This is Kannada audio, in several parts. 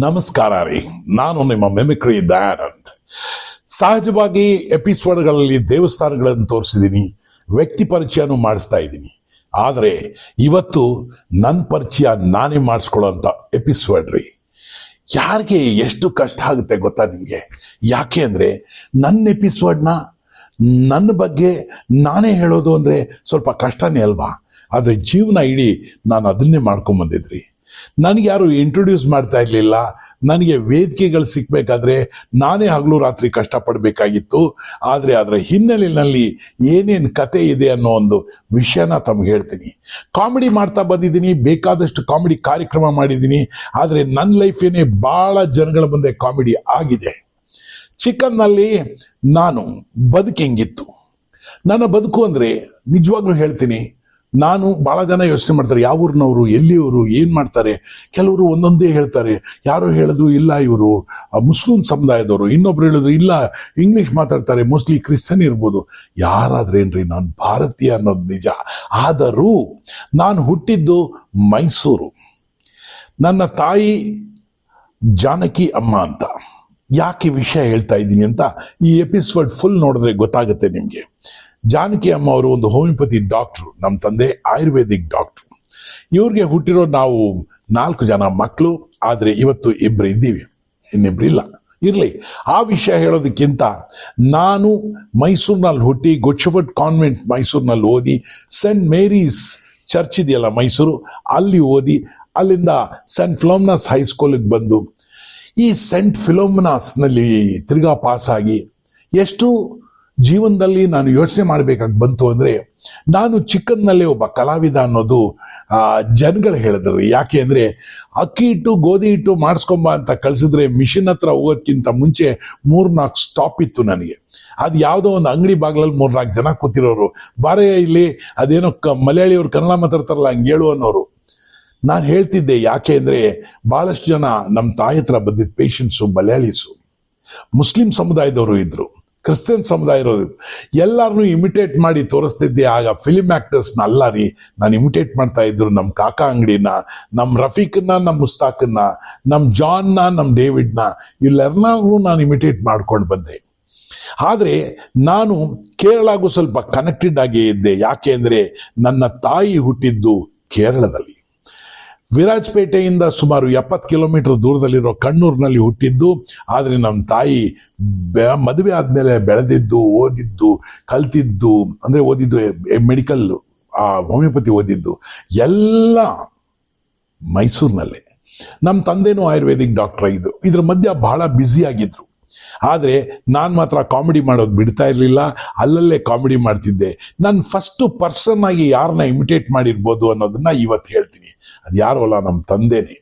ನಮಸ್ಕಾರ ರೀ. ನಾನು ನಿಮ್ಮ ಮೆಮಿಕ್ರಿ ದಯಾನಂದ್ ಸಹಜವಾಗಿ ಎಪಿಸೋಡ್ಗಳಲ್ಲಿ ದೇವಸ್ಥಾನಗಳನ್ನು ತೋರಿಸಿದ್ದೀನಿ, ವ್ಯಕ್ತಿ ಪರಿಚಯನೂ ಮಾಡಿಸ್ತಾ ಇದ್ದೀನಿ. ಆದರೆ ಇವತ್ತು ನನ್ನ ಪರಿಚಯ ನಾನೇ ಮಾಡಿಸ್ಕೊಳ್ಳೋಂಥ ಎಪಿಸೋಡ್ ರೀ. ಯಾರಿಗೆ ಎಷ್ಟು ಕಷ್ಟ ಆಗುತ್ತೆ ಗೊತ್ತಾ ನಿಮಗೆ? ಯಾಕೆ ಅಂದರೆ ನನ್ನ ಎಪಿಸೋಡ್ನ ನನ್ನ ಬಗ್ಗೆ ನಾನೇ ಹೇಳೋದು ಅಂದರೆ ಸ್ವಲ್ಪ ಕಷ್ಟನೇ ಅಲ್ವಾ? ಆದರೆ ಜೀವನ ಇಡೀ ನಾನು ಅದನ್ನೇ ಮಾಡ್ಕೊಂಬಂದಿದ್ರಿ ನನಗೆ ಯಾರು ಇಂಟ್ರೊಡ್ಯೂಸ್ ಮಾಡ್ತಾ ಇರಲಿಲ್ಲ. ನನಗೆ ವೇದಿಕೆಗಳು ಸಿಕ್ಕಬೇಕಾದ್ರೆ ನಾನೇ ಹಗಲು ರಾತ್ರಿ ಕಷ್ಟಪಡಬೇಕಾಗಿತ್ತು. ಆದರೆ ಅದರ ಹಿನ್ನೆಲೆಯಲ್ಲಿ ಏನೇನು ಕತೆ ಇದೆ ಅನ್ನೋ ಒಂದು ವಿಷಯನ ತಮ್ಗೆ ಹೇಳ್ತೀನಿ. ಕಾಮಿಡಿ ಮಾಡ್ತಾ ಬಂದಿದ್ದೀನಿ, ಬೇಕಾದಷ್ಟು ಕಾಮಿಡಿ ಕಾರ್ಯಕ್ರಮ ಮಾಡಿದ್ದೀನಿ. ಆದರೆ ನನ್ನ ಲೈಫೇನೆ ಭಾಳ ಜನಗಳ ಮುಂದೆ ಕಾಮಿಡಿ ಆಗಿದೆ. ಚಿಕನ್ನಲ್ಲಿ ನಾನು ಬದುಕೆಂಗಿತ್ತು ನನ್ನ ಬದುಕು ಅಂದರೆ ನಿಜವಾಗ್ಲೂ ಹೇಳ್ತೀನಿ ನಾನು ಭಾಳ ಜನ ಯೋಚನೆ ಮಾಡ್ತಾರೆ, ಯಾವ ಊರಿನವರು, ಎಲ್ಲಿಯವರು, ಏನು ಮಾಡ್ತಾರೆ? ಕೆಲವರು ಒಂದೊಂದೇ ಹೇಳ್ತಾರೆ. ಯಾರು ಹೇಳಿದ್ರು, ಇಲ್ಲ ಇವರು. ಮುಸ್ಲಿಂ ಸಮುದಾಯದವರು, ಇನ್ನೊಬ್ರು ಹೇಳಿದ್ರು, ಇಲ್ಲ ಇಂಗ್ಲಿಷ್ ಮಾತಾಡ್ತಾರೆ ಮೋಸ್ಟ್ಲಿ ಕ್ರಿಶ್ಚನ್ ಇರ್ಬೋದು. ಯಾರಾದ್ರೇನ್ರಿ ನಾನು ಭಾರತೀಯ ಅನ್ನೋದು ನಿಜ. ಆದರೂ ನಾನು ಹುಟ್ಟಿದ್ದು ಮೈಸೂರು. ನನ್ನ ತಾಯಿ ಜಾನಕಿ ಅಮ್ಮ ಅಂತ. ಯಾಕೆ ವಿಷಯ ಹೇಳ್ತಾ ಇದ್ದೀನಿ ಅಂತ ಈ ಎಪಿಸೋಡ್ ಫುಲ್ ನೋಡಿದ್ರೆ ಗೊತ್ತಾಗುತ್ತೆ ನಿಮಗೆ. ಜಾನಕಿ ಅಮ್ಮ ಅವರು ಒಂದು ಹೋಮಿಯೋಪತಿ ಡಾಕ್ಟ್ರು, ನಮ್ಮ ತಂದೆ ಆಯುರ್ವೇದಿಕ್ ಡಾಕ್ಟ್ರು. ಇವ್ರಿಗೆ ಹುಟ್ಟಿರೋ ನಾವು ನಾಲ್ಕು ಜನ ಮಕ್ಕಳು ಆದರೆ ಇವತ್ತು ಇಬ್ಬರು ಇದ್ದೀವಿ. ಇನ್ನಿಬ್ರು ಇಲ್ಲ. ಇರಲಿ, ಆ ವಿಷಯ ಹೇಳೋದಕ್ಕಿಂತ ನಾನು ಮೈಸೂರಿನಲ್ಲಿ ಹುಟ್ಟಿ ಗುಡ್ಶಫರ್ಡ್ ಕಾನ್ವೆಂಟ್ ಮೈಸೂರಿನಲ್ಲಿ ಓದಿ ಸೆಂಟ್ ಮೇರೀಸ್ ಚರ್ಚ್ ಇದೆಯಲ್ಲ ಮೈಸೂರು, ಅಲ್ಲಿ ಓದಿ ಅಲ್ಲಿಂದ ಸೆಂಟ್ ಫಿಲೋಮ್ನಾಸ್ ಹೈಸ್ಕೂಲಿಗೆ ಬಂದು ಈ ಸೆಂಟ್ ಫಿಲೋಮ್ನಾಸ್ನಲ್ಲಿ ತಿರ್ಗಾ ಪಾಸಾಗಿ ಎಷ್ಟು ಜೀವನದಲ್ಲಿ ನಾನು ಯೋಚನೆ ಮಾಡಬೇಕಾಗಿ ಬಂತು ಅಂದರೆ ನಾನು ಚಿಕ್ಕಂದಲ್ಲೇ ಒಬ್ಬ ಕಲಾವಿದ ಅನ್ನೋದು ಜನಗಳು ಹೇಳಿದ್ರು ಯಾಕೆ ಅಂದರೆ ಅಕ್ಕಿ ಹಿಟ್ಟು, ಗೋಧಿ ಹಿಟ್ಟು ಮಾಡಿಸ್ಕೊಂಬ ಅಂತ ಕಳಿಸಿದ್ರೆ ಮಿಷಿನ್ ಹತ್ರ ಹೋಗೋದಕ್ಕಿಂತ ಮುಂಚೆ ಮೂರ್ನಾಲ್ಕು ಸ್ಟಾಪ್ ಇತ್ತು ನನಗೆ. ಅದು ಯಾವುದೋ ಒಂದು ಅಂಗಡಿ ಬಾಗಿಲಲ್ಲಿ ಮೂರ್ನಾಲ್ಕು ಜನ ಕೂತಿರೋರು. ಬಾರೇ ಇಲ್ಲಿ ಅದೇನೋ ಕ, ಮಲಯಾಳಿಯವ್ರು ಕನ್ನಡ ಮಾತಾಡ್ತಾರಲ್ಲ, ಹಂಗೆ ಹೇಳು ಅನ್ನೋರು. ನಾನು ಹೇಳ್ತಿದ್ದೆ, ಯಾಕೆ ಅಂದರೆ ಭಾಳಷ್ಟು ಜನ ನಮ್ಮ ತಾಯಿ ಹತ್ರ ಬಂದಿದ್ದ ಪೇಷಂಟ್ಸು ಮಲಯಾಳೀಸು. ಮುಸ್ಲಿಂ ಸಮುದಾಯದವರು ಇದ್ರು. ಕ್ರಿಶ್ಚಿಯನ್ ಸಮುದಾಯ ಇರೋದು ಎಲ್ಲರನ್ನೂ ಇಮಿಟೇಟ್ ಮಾಡಿ ತೋರಿಸ್ತಿದ್ದೆ, ಆಗ ಫಿಲಿಮ್ ಆ್ಯಕ್ಟರ್ಸ್ನ ಅಲ್ಲ ರೀ. ನಾನು ಇಮಿಟೇಟ್ ಮಾಡ್ತಾ ಇದ್ರು ನಮ್ಮ ಕಾಕಾ ಅಂಗಡಿನ ನಮ್ಮ ರಫೀಕನ್ನ ನಮ್ಮ ಮುಸ್ತಾಕನ್ನ ನಮ್ಮ ಜಾನ್ನ ನಮ್ಮ ಡೇವಿಡ್ನ ಇಲ್ಲೆಲ್ಲರೂ ನಾನು ಇಮಿಟೇಟ್ ಮಾಡ್ಕೊಂಡು ಬಂದೆ. ಆದರೆ ನಾನು ಕೇರಳಗೂ ಸ್ವಲ್ಪ ಕನೆಕ್ಟೆಡ್ ಆಗಿ ಇದ್ದೆ. ಯಾಕೆ ಅಂದರೆ ನನ್ನ ತಾಯಿ ಹುಟ್ಟಿದ್ದು ಕೇರಳದಲ್ಲಿ. ವಿರಾಜಪೇಟೆಯಿಂದ ಸುಮಾರು ಎಪ್ಪತ್ತು ಕಿಲೋಮೀಟರ್ ದೂರದಲ್ಲಿರೋ ಕಣ್ಣೂರಿನಲ್ಲಿ ಹುಟ್ಟಿದ್ದು, ಆದರೆ ನಮ್ಮ ತಾಯಿ ಮದುವೆ ಆದಮೇಲೆ ಬೆಳೆದಿದ್ದು, ಓದಿದ್ದು, ಕಲ್ತಿದ್ದು, ಅಂದರೆ ಓದಿದ್ದು ಮೆಡಿಕಲ್, ಆ, ಹೋಮಿಯೋಪತಿ ಓದಿದ್ದು ಎಲ್ಲ ಮೈಸೂರಿನಲ್ಲೇ. ನಮ್ಮ ತಂದೆನೂ ಆಯುರ್ವೇದಿಕ್ ಡಾಕ್ಟರ್ ಇದ್ದು ಇದ್ರ ಮಧ್ಯ ಬಹಳ ಬ್ಯುಸಿ ಆಗಿದ್ರು. ಆದರೆ ನಾನು ಮಾತ್ರ ಕಾಮಿಡಿ ಮಾಡೋದು ಬಿಡ್ತಾ ಇರಲಿಲ್ಲ, ಅಲ್ಲಲ್ಲೇ ಕಾಮಿಡಿ ಮಾಡ್ತಿದ್ದೆ. ನಾನು ಫಸ್ಟು ಪರ್ಸನ್ ಆಗಿ ಯಾರನ್ನ ಇಮಿಟೇಟ್ ಮಾಡಿರ್ಬೋದು ಅನ್ನೋದನ್ನ ಇವತ್ತು ಹೇಳ್ತೀನಿ. ಅದು ಯಾರು ಅಲ್ಲ ನಮ್ಮ ತಂದೆನೇ.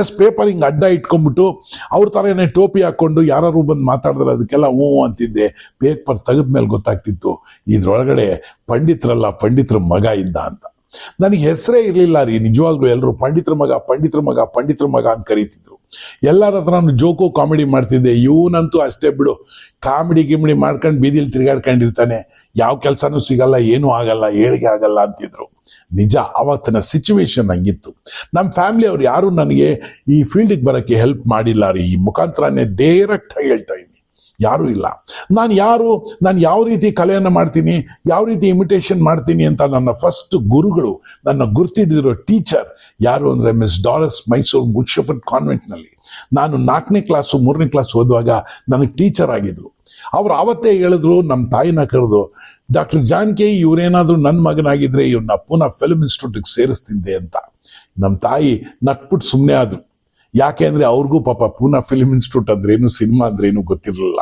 ಎಸ್ ಪೇಪರ್ ಹಿಂಗೆ ಅಡ್ಡ ಇಟ್ಕೊಂಡ್ಬಿಟ್ಟು ಅವ್ರ ಥರನೇ ಟೋಪಿ ಹಾಕ್ಕೊಂಡು ಯಾರು ಬಂದು ಮಾತಾಡಿದ್ರೆ ಅದಕ್ಕೆಲ್ಲ ಹ್ಞೂ ಅಂತಿದ್ದೆ. ಪೇಪರ್ ತೆಗೆದ್ಮೇಲೆ ಗೊತ್ತಾಗ್ತಿತ್ತು, ಇದರೊಳಗಡೆ ಪಂಡಿತರಲ್ಲ ಪಂಡಿತರ ಮಗ ಇದ್ದ ಅಂತ. ನನಗೆ ಹೆಸರೇ ಇರಲಿಲ್ಲ ರೀ, ನಿಜವಾಗ್ಲೂ ಎಲ್ಲರೂ ಪಂಡಿತರ ಮಗ ಪಂಡಿತರ ಮಗ ಪಂಡಿತರ ಮಗ ಅಂತ ಕರೀತಿದ್ರು. ಎಲ್ಲರ ಹತ್ರ ನಾನು ಜೋಕು ಕಾಮಿಡಿ ಮಾಡ್ತಿದ್ದೆ, ಇವನಂತೂ ಅಷ್ಟೇ ಬಿಡು. ಕಾಮಿಡಿ ಗಿಮಿಡಿ ಮಾಡ್ಕೊಂಡು ಬೀದಿಲಿ ತಿರುಗಾಡ್ಕೊಂಡಿರ್ತಾನೆ. ಯಾವ ಕೆಲಸನೂ ಸಿಗಲ್ಲ, ಏನೂ ಆಗಲ್ಲ, ಏಳಿಗೆ ಆಗಲ್ಲ ಅಂತಿದ್ರು. ನಿಜ, ಅವತ್ತಿನ ಸಿಚುವೇಶನ್ ಹಂಗಿತ್ತು. ನಮ್ಮ ಫ್ಯಾಮಿಲಿ ಅವ್ರು ಯಾರು ನನಗೆ ಈ ಫೀಲ್ಡಿಗೆ ಬರೋಕ್ಕೆ ಹೆಲ್ಪ್ ಮಾಡಿಲ್ಲ ರೀ. ಈ ಮುಖಾಂತರನೇ ಡೈರೆಕ್ಟಾಗಿ ಹೇಳ್ತಾ ಇದ್ದೀನಿ ಯಾರೂ ಇಲ್ಲ. ನಾನು ಯಾರು, ನಾನು ಯಾವ ರೀತಿ ಕಲೆಯನ್ನು ಮಾಡ್ತೀನಿ, ಯಾವ ರೀತಿ ಇಮಿಟೇಷನ್ ಮಾಡ್ತೀನಿ ಅಂತ ನನ್ನ ಫಸ್ಟ್ ಗುರುಗಳು, ನನ್ನ ಗುರ್ತಿಡಿದಿರೋ ಟೀಚರ್ ಯಾರು ಅಂದರೆ ಮಿಸ್ ಡಾಲಸ್ ಮೈಸೂರು ಶೆಫರ್ಡ್ ಕಾನ್ವೆಂಟ್ನಲ್ಲಿ ನಾನು ನಾಲ್ಕನೇ ಕ್ಲಾಸು ಮೂರನೇ ಕ್ಲಾಸ್ ಓದುವಾಗ ನನಗೆ ಟೀಚರ್ ಆಗಿದ್ರು. ಅವ್ರು ಆವತ್ತೇ ಹೇಳಿದ್ರು ನಮ್ಮ ತಾಯಿನ ಕರೆದು, ಡಾಕ್ಟರ್ ಜಾನ್ಕಿ, ಇವರೇನಾದರೂ ನನ್ನ ಮಗನಾಗಿದ್ರೆ ಇವ್ರನ್ನ ಪುನಃ ಫಿಲ್ಮ್ ಇನ್ಸ್ಟಿಟ್ಯೂಟಿಗೆ ಸೇರಿಸ್ತಿದ್ದೆ ಅಂತ. ನಮ್ಮ ತಾಯಿ ನಟ್ಬಿಟ್ಟು ಸುಮ್ಮನೆ ಆದರು. ಯಾಕೆ ಅಂದರೆ ಅವ್ರಿಗೂ ಪಾಪ ಪೂನಾ ಫಿಲ್ಮ್ ಇನ್ಸ್ಟಿಟ್ಯೂಟ್ ಅಂದ್ರೇನು ಸಿನಿಮಾ ಅಂದ್ರೇನು ಗೊತ್ತಿರಲಿಲ್ಲ.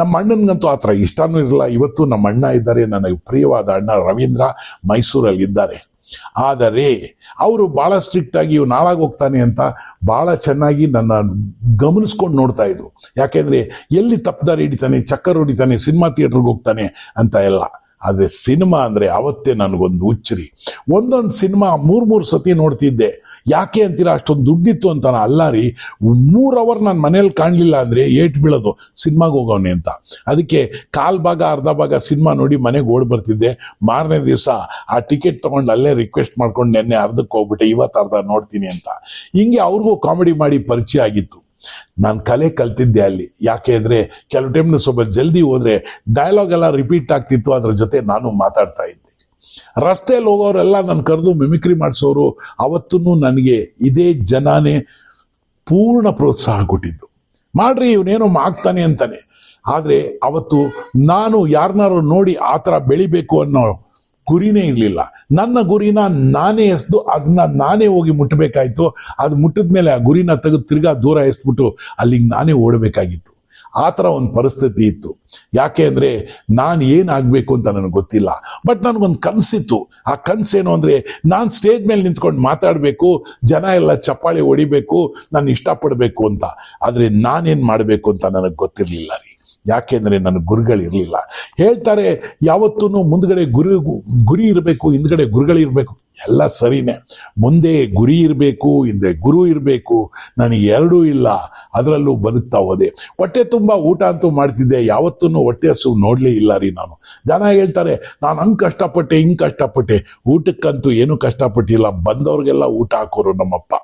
ನಮ್ಮ ಅಣ್ಣನಿಗಂತೂ ಆ ಥರ ಇಷ್ಟನೂ ಇರಲಿಲ್ಲ. ಇವತ್ತು ನಮ್ಮ ಅಣ್ಣ ಇದ್ದಾರೆ ನನಗೆ ಪ್ರಿಯವಾದ ಅಣ್ಣ ರವೀಂದ್ರ ಮೈಸೂರಲ್ಲಿ ಇದ್ದಾರೆ. ಆದರೆ ಅವರು ಭಾಳ ಸ್ಟ್ರಿಕ್ಟ್ ಆಗಿ ಇವ್ ನಾಳಾಗಿ ಹೋಗ್ತಾನೆ ಅಂತ ಭಾಳ ಚೆನ್ನಾಗಿ ನನ್ನ ಗಮನಿಸ್ಕೊಂಡು ನೋಡ್ತಾ ಇದ್ರು. ಯಾಕೆಂದ್ರೆ ಎಲ್ಲಿ ತಪ್ಪದಾರಿ ಹಿಡಿತಾನೆ, ಚಕ್ಕರ್ ಹೊಡಿತಾನೆ, ಸಿನಿಮಾ ಥಿಯೇಟ್ರಿಗೆ ಹೋಗ್ತಾನೆ ಅಂತ ಎಲ್ಲ. ಆದರೆ ಸಿನಿಮಾ ಅಂದರೆ ಅವತ್ತೇ ನನಗೊಂದು ಹುಚ್ಚರಿ. ಒಂದೊಂದು ಸಿನಿಮಾ ಮೂರು ಮೂರು ಸತಿ ನೋಡ್ತಿದ್ದೆ. ಯಾಕೆ ಅಂತೀರಾ, ಅಷ್ಟೊಂದು ದುಡ್ಡಿತ್ತು ಅಂತ ಅಲ್ಲ ರೀ. ಮೂರು ಅವರ್ ನಾನು ಮನೇಲಿ ಕಾಣಲಿಲ್ಲ ಅಂದರೆ ಏಟ್ ಬೀಳೋದು ಸಿನಿಮಾಗೆ ಹೋಗೋನೆ ಅಂತ. ಅದಕ್ಕೆ ಕಾಲ್ ಭಾಗ, ಅರ್ಧ ಭಾಗ ಸಿನಿಮಾ ನೋಡಿ ಮನೆಗೆ ಓಡಿ ಬರ್ತಿದ್ದೆ. ಮಾರನೇ ದಿವಸ ಆ ಟಿಕೆಟ್ ತೊಗೊಂಡು ಅಲ್ಲೇ ರಿಕ್ವೆಸ್ಟ್ ಮಾಡ್ಕೊಂಡು ನೆನ್ನೆ ಅರ್ಧಕ್ಕೆ ಹೋಗ್ಬಿಟ್ಟೆ ಇವತ್ತು ಅರ್ಧ ನೋಡ್ತೀನಿ ಅಂತ. ಹಿಂಗೆ ಅವ್ರಿಗೂ ಕಾಮಿಡಿ ಮಾಡಿ ಪರಿಚಯ ಆಗಿತ್ತು. ನಾನು ಕಲೆ ಕಲ್ತಿದ್ದೆ ಅಲ್ಲಿ. ಯಾಕೆ ಅಂದರೆ ಕೆಲವು ಟೈಮ್ನ ಸ್ವಲ್ಪ ಜಲ್ದಿ ಹೋದ್ರೆ ಡೈಲಾಗ್ ಎಲ್ಲ ರಿಪೀಟ್ ಆಗ್ತಿತ್ತು, ಅದ್ರ ಜೊತೆ ನಾನು ಮಾತಾಡ್ತಾ ಇದ್ದೆ. ರಸ್ತೆಯಲ್ಲಿ ಹೋಗೋರೆಲ್ಲ ನಾನು ಕರೆದು ಮಿಮಿಕ್ರಿ ಮಾಡಿಸೋರು ಅವತ್ತೂ ನನಗೆ ಇದೇ ಜನಾನೇ ಪೂರ್ಣ ಪ್ರೋತ್ಸಾಹ ಕೊಟ್ಟಿದ್ದು. ಮಾಡ್ರಿ, ಇವನೇನೋ ಆಗ್ತಾನೆ ಅಂತಾನೆ. ಆದರೆ ಅವತ್ತು ನಾನು ಯಾರನ್ನಾರು ನೋಡಿ ಆ ಥರ ಬೆಳಿಬೇಕು ಅನ್ನೋ ಗುರಿನೇ ಇರಲಿಲ್ಲ. ನನ್ನ ಗುರಿನ ನಾನೇ ಎಸ್ದು ಅದನ್ನ ನಾನೇ ಹೋಗಿ ಮುಟ್ಟಬೇಕಾಯ್ತು ಅದು ಮುಟ್ಟಿದ ಮೇಲೆ ಆ ಗುರಿನ ತೆಗೆದು ತಿರ್ಗಾ ದೂರ ಎಸ್ಬಿಟ್ಟು ಅಲ್ಲಿಗೆ ನಾನೇ ಓಡಬೇಕಾಗಿತ್ತು. ಆ ಥರ ಒಂದು ಪರಿಸ್ಥಿತಿ ಇತ್ತು. ಯಾಕೆ ಅಂದರೆ ನಾನು ಏನಾಗಬೇಕು ಅಂತ ನನಗೆ ಗೊತ್ತಿಲ್ಲ. ಬಟ್ ನನಗೊಂದು ಕನಸಿತ್ತು. ಆ ಕನಸೇನು ಅಂದರೆ ನಾನು ಸ್ಟೇಜ್ ಮೇಲೆ ನಿಂತ್ಕೊಂಡು ಮಾತಾಡಬೇಕು, ಜನ ಎಲ್ಲ ಚಪ್ಪಾಳೆ ಹೊಡಿಬೇಕು, ನಾನು ಇಷ್ಟಪಡಬೇಕು ಅಂತ. ಆದರೆ ನಾನೇನು ಮಾಡಬೇಕು ಅಂತ ನನಗೆ ಗೊತ್ತಿರಲಿಲ್ಲ ರೀ. ಯಾಕೆಂದರೆ ನನ್ನ ಗುರುಗಳಿರಲಿಲ್ಲ ಹೇಳ್ತಾರೆ ಯಾವತ್ತೂ ಮುಂದ್ಗಡೆ ಗುರು ಗುರಿ ಇರಬೇಕು ಹಿಂದ್ಗಡೆ ಗುರುಗಳಿರಬೇಕು ಎಲ್ಲ ಸರಿನೇ. ಮುಂದೆ ಗುರಿ ಇರಬೇಕು, ಹಿಂದೆ ಗುರು ಇರಬೇಕು, ನನಗೆ ಎರಡೂ ಇಲ್ಲ, ಅದರಲ್ಲೂ ಬದುಕ್ತಾ ಹೋದೆ. ಹೊಟ್ಟೆ ತುಂಬ ಊಟ ಅಂತೂ ಮಾಡ್ತಿದ್ದೆ ಯಾವತ್ತೂ ಹೊಟ್ಟೆ ಹಸು ನೋಡಲೇ ಇಲ್ಲ ರೀ ನಾನು. ಜನ ಹೇಳ್ತಾರೆ, ನಾನು ಹಂಗೆ ಕಷ್ಟಪಟ್ಟೆ, ಹಿಂಗೆ ಕಷ್ಟಪಟ್ಟೆ. ಊಟಕ್ಕಂತೂ ಏನೂ ಕಷ್ಟಪಟ್ಟಿಲ್ಲ, ಬಂದವ್ರಿಗೆಲ್ಲ ಊಟ ಹಾಕೋರು ನಮ್ಮಪ್ಪ.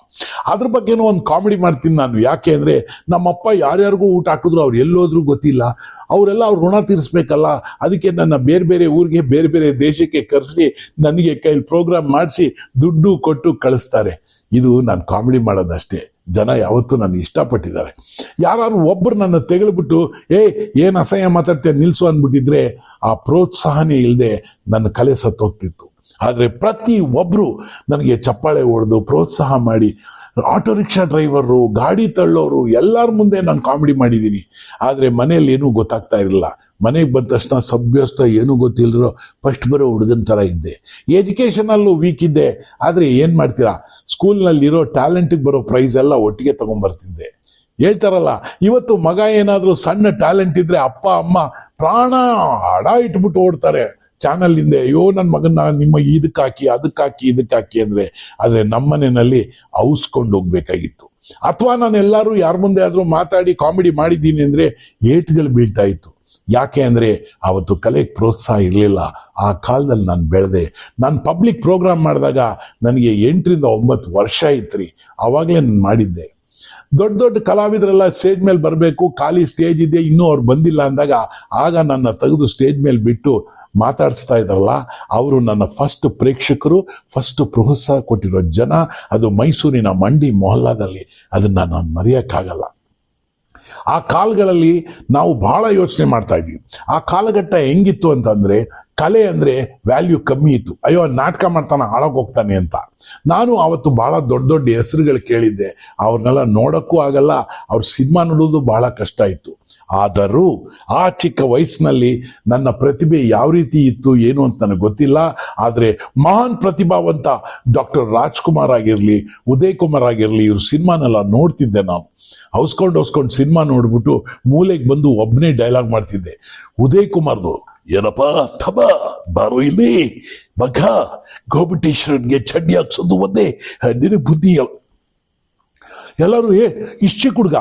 ಅದ್ರ ಬಗ್ಗೆನೂ ಒಂದು ಕಾಮಿಡಿ ಮಾಡ್ತೀನಿ ನಾನು. ಯಾಕೆ ಅಂದರೆ, ನಮ್ಮಪ್ಪ ಯಾರ್ಯಾರಿಗೂ ಊಟ ಹಾಕಿದ್ರು ಅವ್ರು ಎಲ್ಲೋದ್ರೂ ಗೊತ್ತಿಲ್ಲ. ಅವರೆಲ್ಲ ಅವ್ರ ಋಣ ತೀರಿಸ್ಬೇಕಲ್ಲ? ಅದಕ್ಕೆ ನನ್ನ ಬೇರೆ ಬೇರೆ ಊರಿಗೆ, ಬೇರೆ ಬೇರೆ ದೇಶಕ್ಕೆ ಕರೆಸಿ, ನನಗೆ ಕೈಲಿ ಪ್ರೋಗ್ರಾಮ್ ಮಾಡಿಸಿ, ದುಡ್ಡು ಕೊಟ್ಟು ಕಳಿಸ್ತಾರೆ. ಇದು ನಾನು ಕಾಮಿಡಿ ಮಾಡೋದಷ್ಟೇ. ಜನ ಯಾವತ್ತೂ ನನಗೆ ಇಷ್ಟಪಟ್ಟಿದ್ದಾರೆ. ಯಾರು ಒಬ್ಬರು ನನ್ನ ತೆಗಳ್ಬಿಟ್ಟು ಏ, ಏನು ಅಸಹ್ಯ ಮಾತಾಡ್ತೇನೆ ನಿಲ್ಸು ಅಂದ್ಬಿಟ್ಟಿದ್ರೆ, ಆ ಪ್ರೋತ್ಸಾಹನೇ ಇಲ್ಲದೆ ನನ್ನ ಕಲೆ ಸತ್ತೋಗ್ತಿತ್ತು. ಆದರೆ ಪ್ರತಿ ಒಬ್ಬರು ನನಗೆ ಚಪ್ಪಾಳೆ ಹೊಡೆದು ಪ್ರೋತ್ಸಾಹ ಮಾಡಿ ಆಟೋ ರಿಕ್ಷಾ ಡ್ರೈವರು, ಗಾಡಿ ತಳ್ಳೋರು, ಎಲ್ಲರ ಮುಂದೆ ನಾನು ಕಾಮಿಡಿ ಮಾಡಿದ್ದೀನಿ ಆದರೆ ಮನೆಯಲ್ಲಿ ಏನೂ ಗೊತ್ತಾಗ್ತಾ ಇರಲಿಲ್ಲ. ಮನೆಗೆ ಬಂದ ತಕ್ಷಣ ಸಭ್ಯಸ್ಥ ಏನೂ ಗೊತ್ತಿಲ್ಲರೋ ಫಸ್ಟ್ ಬರೋ ಹುಡುಗನ ಥರ ಇದ್ದೆ. ಎಜುಕೇಷನಲ್ಲೂ ವೀಕ್ ಇದ್ದೆ. ಆದರೆ ಏನು ಮಾಡ್ತೀರಾ? ಸ್ಕೂಲ್ನಲ್ಲಿರೋ ಟ್ಯಾಲೆಂಟಿಗೆ ಬರೋ ಪ್ರೈಸ್ ಎಲ್ಲ ಒಟ್ಟಿಗೆ ತೊಗೊಂಬರ್ತಿದ್ದೆ. ಹೇಳ್ತಾರಲ್ಲ, ಇವತ್ತು ಮಗ ಏನಾದರೂ ಸಣ್ಣ ಟ್ಯಾಲೆಂಟ್ ಇದ್ದರೆ ಅಪ್ಪ, ಅಮ್ಮ ಪ್ರಾಣ ಅಡ ಇಟ್ಬಿಟ್ಟು ಓಡ್ತಾರೆ. ಚಾನಲ್ ಹಿಂದೆ ಅಯ್ಯೋ ನನ್ನ ಮಗನ್ನ ನಿಮ್ಮ ಇದಕ್ಕೆ ಹಾಕಿ ಅದಕ್ಕೆ ಹಾಕಿ ಇದಕ್ಕೆ ಹಾಕಿ ಅಂದ್ರೆ, ಆದ್ರೆ ನಮ್ಮನೆಯಲ್ಲಿ ಔಸ್ಕೊಂಡು ಹೋಗ್ಬೇಕಾಗಿತ್ತು. ಅಥವಾ ನಾನು ಎಲ್ಲರೂ ಯಾರ ಮುಂದೆ ಆದ್ರೂ ಮಾತಾಡಿ ಕಾಮಿಡಿ ಮಾಡಿದ್ದೀನಿ ಅಂದ್ರೆ ಏಟ್ಗಳು ಬೀಳ್ತಾ ಇತ್ತು. ಯಾಕೆ ಅಂದ್ರೆ, ಅವತ್ತು ಕಲೆಗೆ ಪ್ರೋತ್ಸಾಹ ಇರಲಿಲ್ಲ. ಆ ಕಾಲದಲ್ಲಿ ನಾನು ಬೆಳೆದೆ. ನಾನು ಪಬ್ಲಿಕ್ ಪ್ರೋಗ್ರಾಮ್ ಮಾಡಿದಾಗ, ನನಗೆ ಎಂಟರಿಂದ ಒಂಬತ್ತು ವರ್ಷ ಇತ್ತು ಆವಾಗಲೇ ನಾನು ಮಾಡಿದ್ದೆ. ದೊಡ್ಡ ದೊಡ್ಡ ಕಲಾವಿದರೆಲ್ಲ ಸ್ಟೇಜ್ ಮೇಲೆ ಬರಬೇಕು, ಖಾಲಿ ಸ್ಟೇಜ್ ಇದೆ, ಇನ್ನೂ ಅವ್ರು ಬಂದಿಲ್ಲ ಅಂದಾಗ ಆಗ ನನ್ನ ತೆಗೆದು ಸ್ಟೇಜ್ ಮೇಲೆ ಬಿಟ್ಟು ಮಾತಾಡಿಸ್ತಾ ಇದ್ದಾರಲ್ಲ ಅವರು ನನ್ನ ಫಸ್ಟ್ ಪ್ರೇಕ್ಷಕರು ಫಸ್ಟ್ ಪ್ರೋತ್ಸಾಹ ಕೊಟ್ಟಿರೋ ಜನ, ಅದು ಮೈಸೂರಿನ ಮಂಡಿ ಮೊಹಲ್ಲಾದಲ್ಲಿ. ಅದನ್ನು ನಾನು ಮರೆಯೋಕ್ಕಾಗಲ್ಲ. ಆ ಕಾಲಗಳಲ್ಲಿ ನಾವು ಬಹಳ ಯೋಚನೆ ಮಾಡ್ತಾ ಇದ್ವಿ. ಆ ಕಾಲಘಟ್ಟ ಹೆಂಗಿತ್ತು ಅಂತಂದ್ರೆ ಕಲೆ ಅಂದ್ರೆ ವ್ಯಾಲ್ಯೂ ಕಮ್ಮಿ ಇತ್ತು. ಅಯ್ಯೋ, ನಾಟಕ ಮಾಡ್ತಾನೆ, ಹಾಳಾಗಿ ಹೋಗ್ತಾನೆ ಅಂತ. ನಾನು ಅವತ್ತು ಬಹಳ ದೊಡ್ಡ ದೊಡ್ಡ ಹೆಸರುಗಳು ಕೇಳಿದ್ದೆ. ಅವ್ರನ್ನೆಲ್ಲ ನೋಡೋಕ್ಕೂ ಆಗಲ್ಲ, ಅವ್ರ ಸಿನಿಮಾ ನೋಡೋದು ಬಹಳ ಕಷ್ಟ ಇತ್ತು. ಆದರೂ ಆ ಚಿಕ್ಕ ವಯಸ್ಸಿನಲ್ಲಿ ನನ್ನ ಪ್ರತಿಭೆ ಯಾವ ರೀತಿ ಇತ್ತು, ಏನು ಅಂತ ನನಗೆ ಗೊತ್ತಿಲ್ಲ. ಆದರೆ ಮಹಾನ್ ಪ್ರತಿಭಾವಂತ ಡಾಕ್ಟರ್ ರಾಜ್ಕುಮಾರ್ ಆಗಿರಲಿ, ಉದಯ್ ಕುಮಾರ್ ಆಗಿರಲಿ, ಇವ್ರ ಸಿನಿಮಾನೆಲ್ಲ ನೋಡ್ತಿದ್ದೆ ನಾನು. ಹೌಸ್ಕೊಂಡು ಹೌಸ್ಕೊಂಡು ಸಿನಿಮಾ ನೋಡ್ಬಿಟ್ಟು ಮೂಲೆಗೆ ಬಂದು ಒಬ್ಬನೇ ಡೈಲಾಗ್ ಮಾಡ್ತಿದ್ದೆ. ಉದಯ್ ಕುಮಾರ್ದು, ಏನಪ್ಪ ಥಬ ಬಾರು ಇಲ್ಲಿ, ಮಗ, ಗೋಬಿಟೇಶ್ವರನ್ಗೆ ಚಡ್ಡಿ ಹಾಕ್ಸೋದು ಒಂದೇ, ನಿನಗೆ ಬುದ್ಧಿ ಎಲ್ಲರೂ, ಏ, ಇಷ್ಟು ಹುಡ್ಗ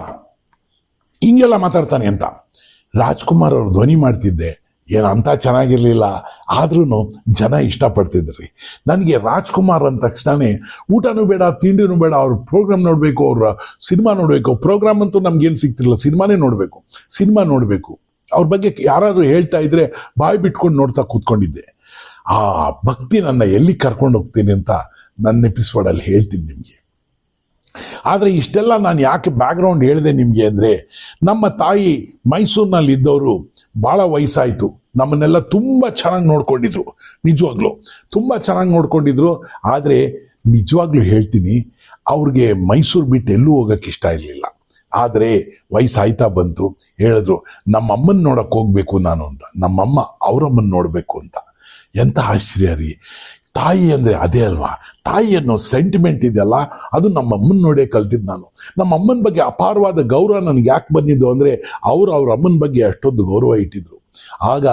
ಹಿಂಗೆಲ್ಲ ಮಾತಾಡ್ತಾನೆ ಅಂತ. ರಾಜ್ಕುಮಾರ್ ಅವರು ಧ್ವನಿ ಮಾಡ್ತಿದ್ದೆ, ಏನು ಅಂತ ಚೆನ್ನಾಗಿರಲಿಲ್ಲ ಆದ್ರೂ ಜನ ಇಷ್ಟಪಡ್ತಿದ್ರಿ. ನನಗೆ ರಾಜ್ಕುಮಾರ್ ಅಂದ ತಕ್ಷಣವೇ ಊಟನೂ ಬೇಡ, ತಿಂಡಿನೂ ಬೇಡ, ಅವ್ರ ಪ್ರೋಗ್ರಾಮ್ ನೋಡಬೇಕು, ಅವ್ರ ಸಿನಿಮಾ ನೋಡಬೇಕು. ಪ್ರೋಗ್ರಾಮ್ ಅಂತೂ ನಮ್ಗೇನು ಸಿಗ್ತಿರಲಿಲ್ಲ, ಸಿನಿಮಾನೇ ನೋಡಬೇಕು, ಸಿನಿಮಾ ನೋಡಬೇಕು. ಅವ್ರ ಬಗ್ಗೆ ಯಾರಾದರೂ ಹೇಳ್ತಾ ಇದ್ರೆ ಬಾಯಿ ಬಿಟ್ಕೊಂಡು ನೋಡ್ತಾ ಕೂತ್ಕೊಂಡಿದ್ದೆ. ಆ ಭಕ್ತಿ ನನ್ನ ಎಲ್ಲಿ ಕರ್ಕೊಂಡು ಹೋಗ್ತೀನಿ ಅಂತ ನನ್ನ ಎಪಿಸೋಡಲ್ಲಿ ಹೇಳ್ತೀನಿ ನಿಮಗೆ. ಆದರೆ ಇಷ್ಟೆಲ್ಲ ನಾನು ಯಾಕೆ ಬ್ಯಾಕ್ಗ್ರೌಂಡ್ ಹೇಳಿದೆ ನಿಮಗೆ ಅಂದರೆ, ನಮ್ಮ ತಾಯಿ ಮೈಸೂರಿನಲ್ಲಿ ಇದ್ದವರು ಭಾಳ ವಯಸ್ಸಾಯಿತು. ನಮ್ಮನ್ನೆಲ್ಲ ತುಂಬ ಚೆನ್ನಾಗಿ ನೋಡ್ಕೊಂಡಿದ್ರು, ನಿಜವಾಗ್ಲೂ. ತುಂಬ ಚೆನ್ನಾಗಿ ನೋಡ್ಕೊಂಡಿದ್ರು. ಆದರೆ ನಿಜವಾಗ್ಲೂ ಹೇಳ್ತೀನಿ, ಅವ್ರಿಗೆ ಮೈಸೂರು ಬಿಟ್ಟು ಎಲ್ಲೂ ಹೋಗೋಕ್ಕೆ ಇಷ್ಟ ಇರಲಿಲ್ಲ. ಆದರೆ ವಯಸ್ಸಾಯ್ತಾ ಬಂತು. ಹೇಳಿದ್ರು ನಮ್ಮ ಅಮ್ಮನ ನೋಡಕ್ಕೆ ಹೋಗ್ಬೇಕು ನಾನು ಅಂತ. ನಮ್ಮಮ್ಮ ಅವರಮ್ಮನ ನೋಡಬೇಕು ಅಂತ. ಎಂಥ ಆಶ್ಚರ್ಯ ರೀ. ತಾಯಿ ಅಂದರೆ ಅದೇ ಅಲ್ವಾ? ತಾಯಿ ಅನ್ನೋ ಸೆಂಟಿಮೆಂಟ್ ಇದೆಯಲ್ಲ, ಅದು ನಮ್ಮ ಅಮ್ಮನ ನೋಡೇ ಕಲ್ತಿದ್ದು ನಾನು. ನಮ್ಮ ಅಮ್ಮನ ಬಗ್ಗೆ ಅಪಾರವಾದ ಗೌರವ ನನಗೆ ಯಾಕೆ ಬಂದಿದ್ದು ಅಂದರೆ, ಅವರು ಅವ್ರ ಅಮ್ಮನ ಬಗ್ಗೆ ಅಷ್ಟೊಂದು ಗೌರವ ಇಟ್ಟಿದ್ರು. ಆಗ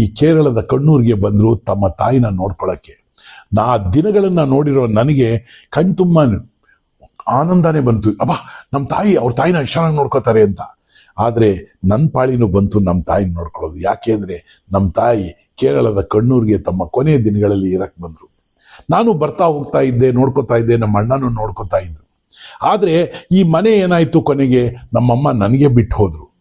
ಈ ಕೇರಳದ ಕಣ್ಣೂರಿಗೆ ಬಂದರು ತಮ್ಮ ತಾಯಿನ ನೋಡ್ಕೊಳ್ಳೋಕ್ಕೆ ನಾ ದಿನಗಳನ್ನು ನೋಡಿರೋ ನನಗೆ ಕಣ್ತುಂಬ ಆನಂದನೇ ಬಂತು. ಅಬ್ಬ ನಮ್ಮ ತಾಯಿ ಅವ್ರ ತಾಯಿನ ಚೆನ್ನಾಗಿ ನೋಡ್ಕೋತಾರೆ ಅಂತ. ಆದರೆ ನನ್ನ ಪಾಳಿನೂ ಬಂತು ನಮ್ಮ ತಾಯಿನ ನೋಡ್ಕೊಳ್ಳೋದು. ಯಾಕೆ ಅಂದರೆ ನಮ್ಮ ತಾಯಿ ಕೇರಳದ ಕಣ್ಣೂರಿಗೆ ತಮ್ಮ ಕೊನೆಯ ದಿನಗಳಲ್ಲಿ ಇರಕ್ಕೆ ಬಂದರು. ನಾನು ಬರ್ತಾ ಹೋಗ್ತಾ ಇದ್ದೆ, ನೋಡ್ಕೋತಾ ಇದ್ದೆ, ನಮ್ಮ ಅಣ್ಣನೂ ನೋಡ್ಕೋತಾ ಇದ್ರು. ಆದರೆ ಈ ಮನೆ ಏನಾಯಿತು ಕೊನೆಗೆ? ನಮ್ಮಮ್ಮ ನನಗೆ ಬಿಟ್ಟು ಹೋದ್ರು.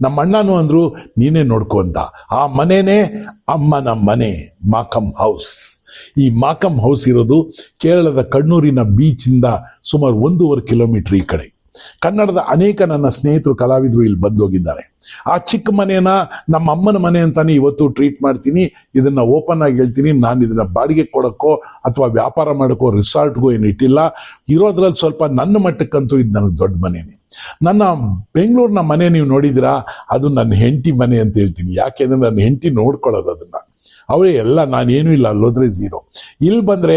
ನಮ್ಮ ಅಣ್ಣನೂ ಅಂದ್ರು, ನೀನೇ ನೋಡ್ಕೊ ಅಂತ. ಆ ಮನೆನೇ ಅಮ್ಮನ ಮನೆ ಮಾಕಮ್ ಹೌಸ್. ಈ ಮಾಕಂ ಹೌಸ್ ಇರೋದು ಕೇರಳದ ಕಣ್ಣೂರಿನ ಬೀಚಿಂದ ಸುಮಾರು ಒಂದೂವರೆ ಕಿಲೋಮೀಟರ್ ಈ ಕಡೆ. ಕನ್ನಡದ ಅನೇಕ ನನ್ನ ಸ್ನೇಹಿತರು ಕಲಾವಿದರು ಇಲ್ಲಿ ಬಂದೋಗಿದ್ದಾರೆ. ಆ ಚಿಕ್ಕ ಮನೆನ ನಮ್ಮ ಅಮ್ಮನ ಮನೆ ಅಂತಾನೆ ಇವತ್ತು ಟ್ರೀಟ್ ಮಾಡ್ತೀನಿ, ಇದನ್ನ ಓಪನ್ ಆಗಿ ಹೇಳ್ತೀನಿ, ನಾನು ಇದನ್ನ ಬಾಡಿಗೆ ಕೊಡೋಕ್ಕೋ ಅಥವಾ ವ್ಯಾಪಾರ ಮಾಡೋಕ್ಕೋ ರಿಸಾರ್ಟ್ಗೋ ಏನು ಇಟ್ಟಿಲ್ಲ. ಇರೋದ್ರಲ್ಲಿ ಸ್ವಲ್ಪ ನನ್ನ ಮಟ್ಟಕ್ಕಂತೂ ಇದು ನನಗೆ ದೊಡ್ಡ ಮನೆನೇ. ನನ್ನ ಬೆಂಗಳೂರಿನ ಮನೆ ನೀವು ನೋಡಿದಿರಾ ಅದು ನನ್ನ ಹೆಂಡತಿ ಮನೆ ಅಂತ ಹೇಳ್ತೀನಿ. ಯಾಕೆಂದ್ರೆ ನನ್ನ ಹೆಂಡತಿ ನೋಡ್ಕೊಳ್ಳೋದು ಅದನ್ನ. ಅವರೇ ಎಲ್ಲ ನಾನೇನು ಇಲ್ಲ, ಅಲ್ಲೋದ್ರೆ ಝೀರೋ ಇಲ್ಲಿ ಬಂದ್ರೆ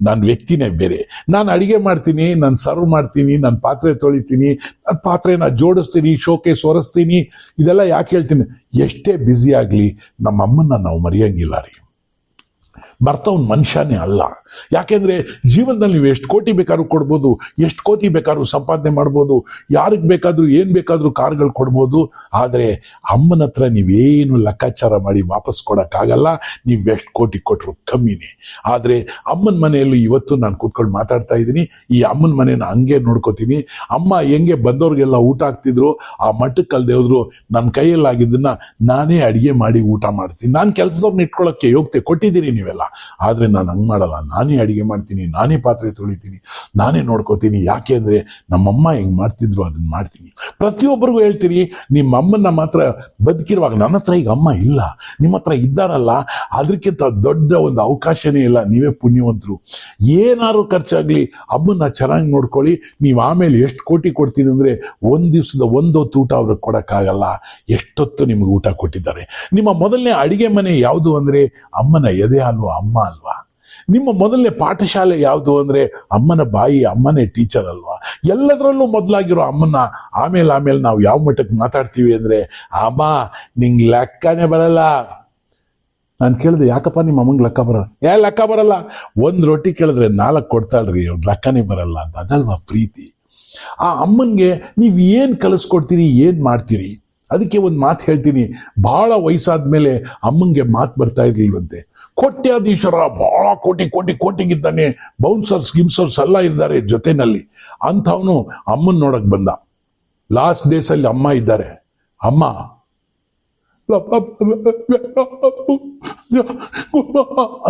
ನಾನು ವ್ಯಕ್ತಿನೇ ಬೇರೆ. ನಾನು ಅಡಿಗೆ ಮಾಡ್ತೀನಿ, ನಾನು ಸರ್ವ್ ಮಾಡ್ತೀನಿ, ನಾನು ಪಾತ್ರೆ ತೊಳಿತೀನಿ ನನ್ನ ಪಾತ್ರೆನ ಜೋಡಿಸ್ತೀನಿ ಶೋಕೆ ಸೊರಸ್ತೀನಿ ಇದೆಲ್ಲ ಯಾಕೆ ಹೇಳ್ತೀನಿ? ಎಷ್ಟೇ ಬ್ಯುಸಿ ಆಗಲಿ ನಮ್ಮ ಅಮ್ಮನ್ನ ನಾವು ಮರೆಯಂಗಿಲ್ಲ ರೀ. ಬರ್ತವನ್ ಮನುಷ್ಯನೇ ಅಲ್ಲ. ಯಾಕೆಂದ್ರೆ ಜೀವನದಲ್ಲಿ ನೀವು ಎಷ್ಟು ಕೋಟಿ ಬೇಕಾದ್ರೂ ಕೊಡ್ಬೋದು, ಎಷ್ಟು ಕೋಟಿ ಬೇಕಾದ್ರೂ ಸಂಪಾದನೆ ಮಾಡ್ಬೋದು, ಯಾರಿಗೆ ಬೇಕಾದ್ರೂ, ಏನು ಬೇಕಾದ್ರೂ ಕಾರ್ಗಳು ಕೊಡ್ಬೋದು, ಆದರೆ ಅಮ್ಮನ ಹತ್ರ ನೀವೇನು ಲೆಕ್ಕಾಚಾರ ಮಾಡಿ ವಾಪಸ್ ಕೊಡೋಕ್ಕಾಗಲ್ಲ, ನೀವು ಎಷ್ಟು ಕೋಟಿ ಕೊಟ್ರು ಕಮ್ಮಿನೇ. ಆದರೆ ಅಮ್ಮನ ಮನೆಯಲ್ಲಿ ಇವತ್ತು ನಾನು ಕೂತ್ಕೊಂಡು ಮಾತಾಡ್ತಾ ಇದ್ದೀನಿ, ಈ ಅಮ್ಮನ ಮನೆನ ಹಂಗೆ ನೋಡ್ಕೋತೀನಿ. ಅಮ್ಮ ಹೆಂಗೆ ಬಂದವ್ರಿಗೆಲ್ಲ ಊಟ ಹಾಕ್ತಿದ್ರು, ಆ ಮಟ್ಟಕ್ಕೆ ಹೋದ್ರು ನನ್ನ ಕೈಯಲ್ಲಾಗಿದ್ದನ್ನ ನಾನೇ ಅಡಿಗೆ ಮಾಡಿ ಊಟ ಮಾಡಿಸಿ. ನಾನು ಕೆಲಸದವ್ರನ್ನ ಇಟ್ಕೊಳ್ಳೋಕ್ಕೆ ಯೋಗ್ಯತೆ ಕೊಟ್ಟಿದ್ದೀನಿ ನೀವೆಲ್ಲ. ಆದರೆ ನಾನು ಹಂಗೆ ಮಾಡಲ್ಲ. ನಾನೇ ಅಡುಗೆ ಮಾಡ್ತೀನಿ, ನಾನೇ ಪಾತ್ರೆ ತೊಳಿತೀನಿ, ನಾನೇ ನೋಡ್ಕೋತೀನಿ. ಯಾಕೆ ಅಂದರೆ ನಮ್ಮಮ್ಮ ಹೆಂಗೆ ಮಾಡ್ತಿದ್ರು ಅದನ್ನು ಮಾಡ್ತೀನಿ. ಪ್ರತಿಯೊಬ್ಬರಿಗೂ ಹೇಳ್ತೀನಿ ನಿಮ್ಮಮ್ಮನ್ನ ಮಾತ್ರ ಬದುಕಿರುವಾಗ ನನ್ನ ಹತ್ರ ಈಗ ಅಮ್ಮ ಇಲ್ಲ. ನಿಮ್ಮ ಹತ್ರ ಇದ್ದಾರಲ್ಲ ಅದಕ್ಕಿಂತ ದೊಡ್ಡ ಒಂದು ಅವಕಾಶನೇ ಇಲ್ಲ. ನೀವೇ ಪುಣ್ಯವಂತರು. ಏನಾದ್ರು ಖರ್ಚಾಗ್ಲಿ, ಅಮ್ಮನ್ನ ಚೆನ್ನಾಗಿ ನೋಡ್ಕೊಳ್ಳಿ. ನೀವು ಆಮೇಲೆ ಎಷ್ಟು ಕೋಟಿ ಕೊಡ್ತೀನಿ ಅಂದರೆ ಒಂದು ದಿವಸದ ಒಂದೊತ್ತು ಊಟ ಅವ್ರಿಗೆ ಕೊಡೋಕ್ಕಾಗಲ್ಲ. ಎಷ್ಟೊತ್ತು ನಿಮ್ಗೆ ಊಟ ಕೊಟ್ಟಿದ್ದಾರೆ. ನಿಮ್ಮ ಮೊದಲನೇ ಅಡಿಗೆ ಮನೆ ಯಾವುದು ಅಂದರೆ ಅಮ್ಮನ ಎದೆ ಅಲ್ವಾ ಅಮ್ಮ ಅಲ್ವಾ? ನಿಮ್ಮ ಮೊದಲನೇ ಪಾಠಶಾಲೆ ಯಾವುದು ಅಂದ್ರೆ ಅಮ್ಮನ ಬಾಯಿ, ಅಮ್ಮನೇ ಟೀಚರ್ ಅಲ್ವಾ? ಎಲ್ಲದರಲ್ಲೂ ಮೊದಲಾಗಿರೋ ಅಮ್ಮನ ಆಮೇಲೆ ಆಮೇಲೆ ನಾವು ಯಾವ ಮಟ್ಟಕ್ಕೆ ಮಾತಾಡ್ತೀವಿ ಅಂದ್ರೆ, ಅಮ್ಮ, ನಿಂಗೆ ಲೆಕ್ಕನೇ ಬರಲ್ಲ. ನಾನು ಕೇಳಿದೆ, ಯಾಕಪ್ಪ ನಿಮ್ಮ ಅಮ್ಮಂಗೆ ಲೆಕ್ಕ ಬರಲ್ಲ? ಯಾ ಲೆಕ್ಕ ಬರಲ್ಲ. ಒಂದು ರೊಟ್ಟಿ ಕೇಳಿದ್ರೆ ನಾಲ್ಕು ಕೊಡ್ತಾಳ್ರಿ ಅವ್ರ ಲೆಕ್ಕನೇ ಬರಲ್ಲ ಅಂತ. ಅದಲ್ವಾ ಪ್ರೀತಿ? ಆ ಅಮ್ಮನಿಗೆ ನೀವು ಏನು ಕಲಿಸ್ಕೊಡ್ತೀರಿ, ಏನು ಮಾಡ್ತೀರಿ? ಅದಕ್ಕೆ ಒಂದು ಮಾತು ಹೇಳ್ತೀನಿ. ಬಹಳ ವಯಸ್ಸಾದ್ಮೇಲೆ ಅಮ್ಮಂಗೆ ಮಾತು ಬರ್ತಾ ಇರ್ಲಿಲ್ವಂತೆ. ಕೋಟ್ಯಾಧೀಶ್ವರ ಬಹಳ ಕೋಟಿ ಕೋಟಿ ಕೋಟಿಗಿದ್ದಾನೆ. ಬೌನ್ಸರ್ಸ್ ಗಿಮ್ಸರ್ಸ್ ಎಲ್ಲ ಇದ್ದಾರೆ ಜೊತೆನಲ್ಲಿ. ಅಂಥವನು ಅಮ್ಮನ್ ನೋಡಕ್ ಬಂದ. ಲಾಸ್ಟ್ ಡೇಸ್ ಅಲ್ಲಿ ಅಮ್ಮ ಇದ್ದಾರೆ. ಅಮ್ಮ,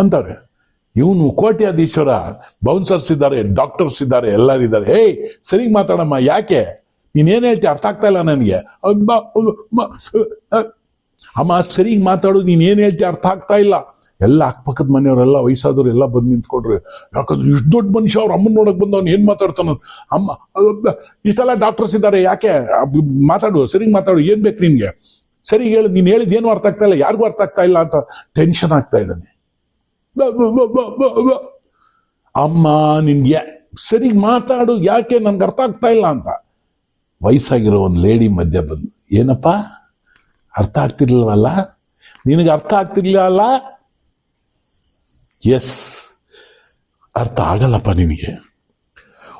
ಅಂತಾರೆ. ಇವನು ಕೋಟ್ಯಾಧೀಶ್ವರ ಬೌನ್ಸರ್ಸ್ ಇದ್ದಾರೆ ಡಾಕ್ಟರ್ಸ್ ಇದ್ದಾರೆ ಎಲ್ಲರಿದ್ದಾರೆ ಹೇ ಸರಿ ಮಾತಾಡಮ್ಮ, ಯಾಕೆ? ನೀನೇನ್ ಹೇಳ್ತಿ? ಅರ್ಥ ಆಗ್ತಾ ಇಲ್ಲ ನನಗೆ. ಅಮ್ಮ ಸರಿ ಮಾತಾಡು, ನೀನ್ ಏನ್ ಹೇಳ್ತಿ? ಅರ್ಥ ಆಗ್ತಾ ಇಲ್ಲ. ಎಲ್ಲ ಅಕ್ಕಪಕ್ಕದ ಮನೆಯವರೆಲ್ಲ ವಯಸ್ಸಾದವ್ರು ಎಲ್ಲ ಬಂದು ನಿಂತ್ಕೊಂಡ್ರು. ಯಾಕಂದ್ರೆ ಇಷ್ಟು ದೊಡ್ಡ ಮನುಷ್ಯ ಅವ್ರ ಅಮ್ಮನ ನೋಡಕ್ ಬಂದವನು ಏನ್ ಮಾತಾಡ್ತಾನ ಅಮ್ಮ ಇಷ್ಟೆಲ್ಲ ಡಾಕ್ಟರ್ಸ್ ಇದ್ದಾರೆ ಯಾಕೆ? ಮಾತಾಡು, ಸರಿಗೆ ಮಾತಾಡು, ಏನ್ ಬೇಕು ನಿನ್ಗೆ? ಸರಿ ಹೇಳು, ನೀನ್ ಹೇಳಿದ ಏನು ಅರ್ಥ ಆಗ್ತಾ ಇಲ್ಲ, ಯಾರಿಗೂ ಅರ್ಥ ಆಗ್ತಾ ಇಲ್ಲ ಅಂತ ಟೆನ್ಷನ್ ಆಗ್ತಾ ಇದ್ದಾನೆ. ಅಮ್ಮ, ನಿನ್ಗೆ ಸರಿ ಮಾತಾಡು, ಯಾಕೆ ನನ್ಗೆ ಅರ್ಥ ಆಗ್ತಾ ಇಲ್ಲ ಅಂತ. ವಯಸ್ಸಾಗಿರೋ ಒಂದು ಲೇಡಿ ಮಧ್ಯ ಬಂದು, ಏನಪ್ಪ? ಅರ್ಥ ಆಗ್ತಿರ್ಲಿಲ್ವಲ್ಲ? ನಿನಗೆ ಅರ್ಥ ಆಗ್ತಿರ್ಲಿಲ್ಲ ಎಸ್ ಅರ್ಥ ಆಗಲ್ಲಪ್ಪ ನಿನಗೆ.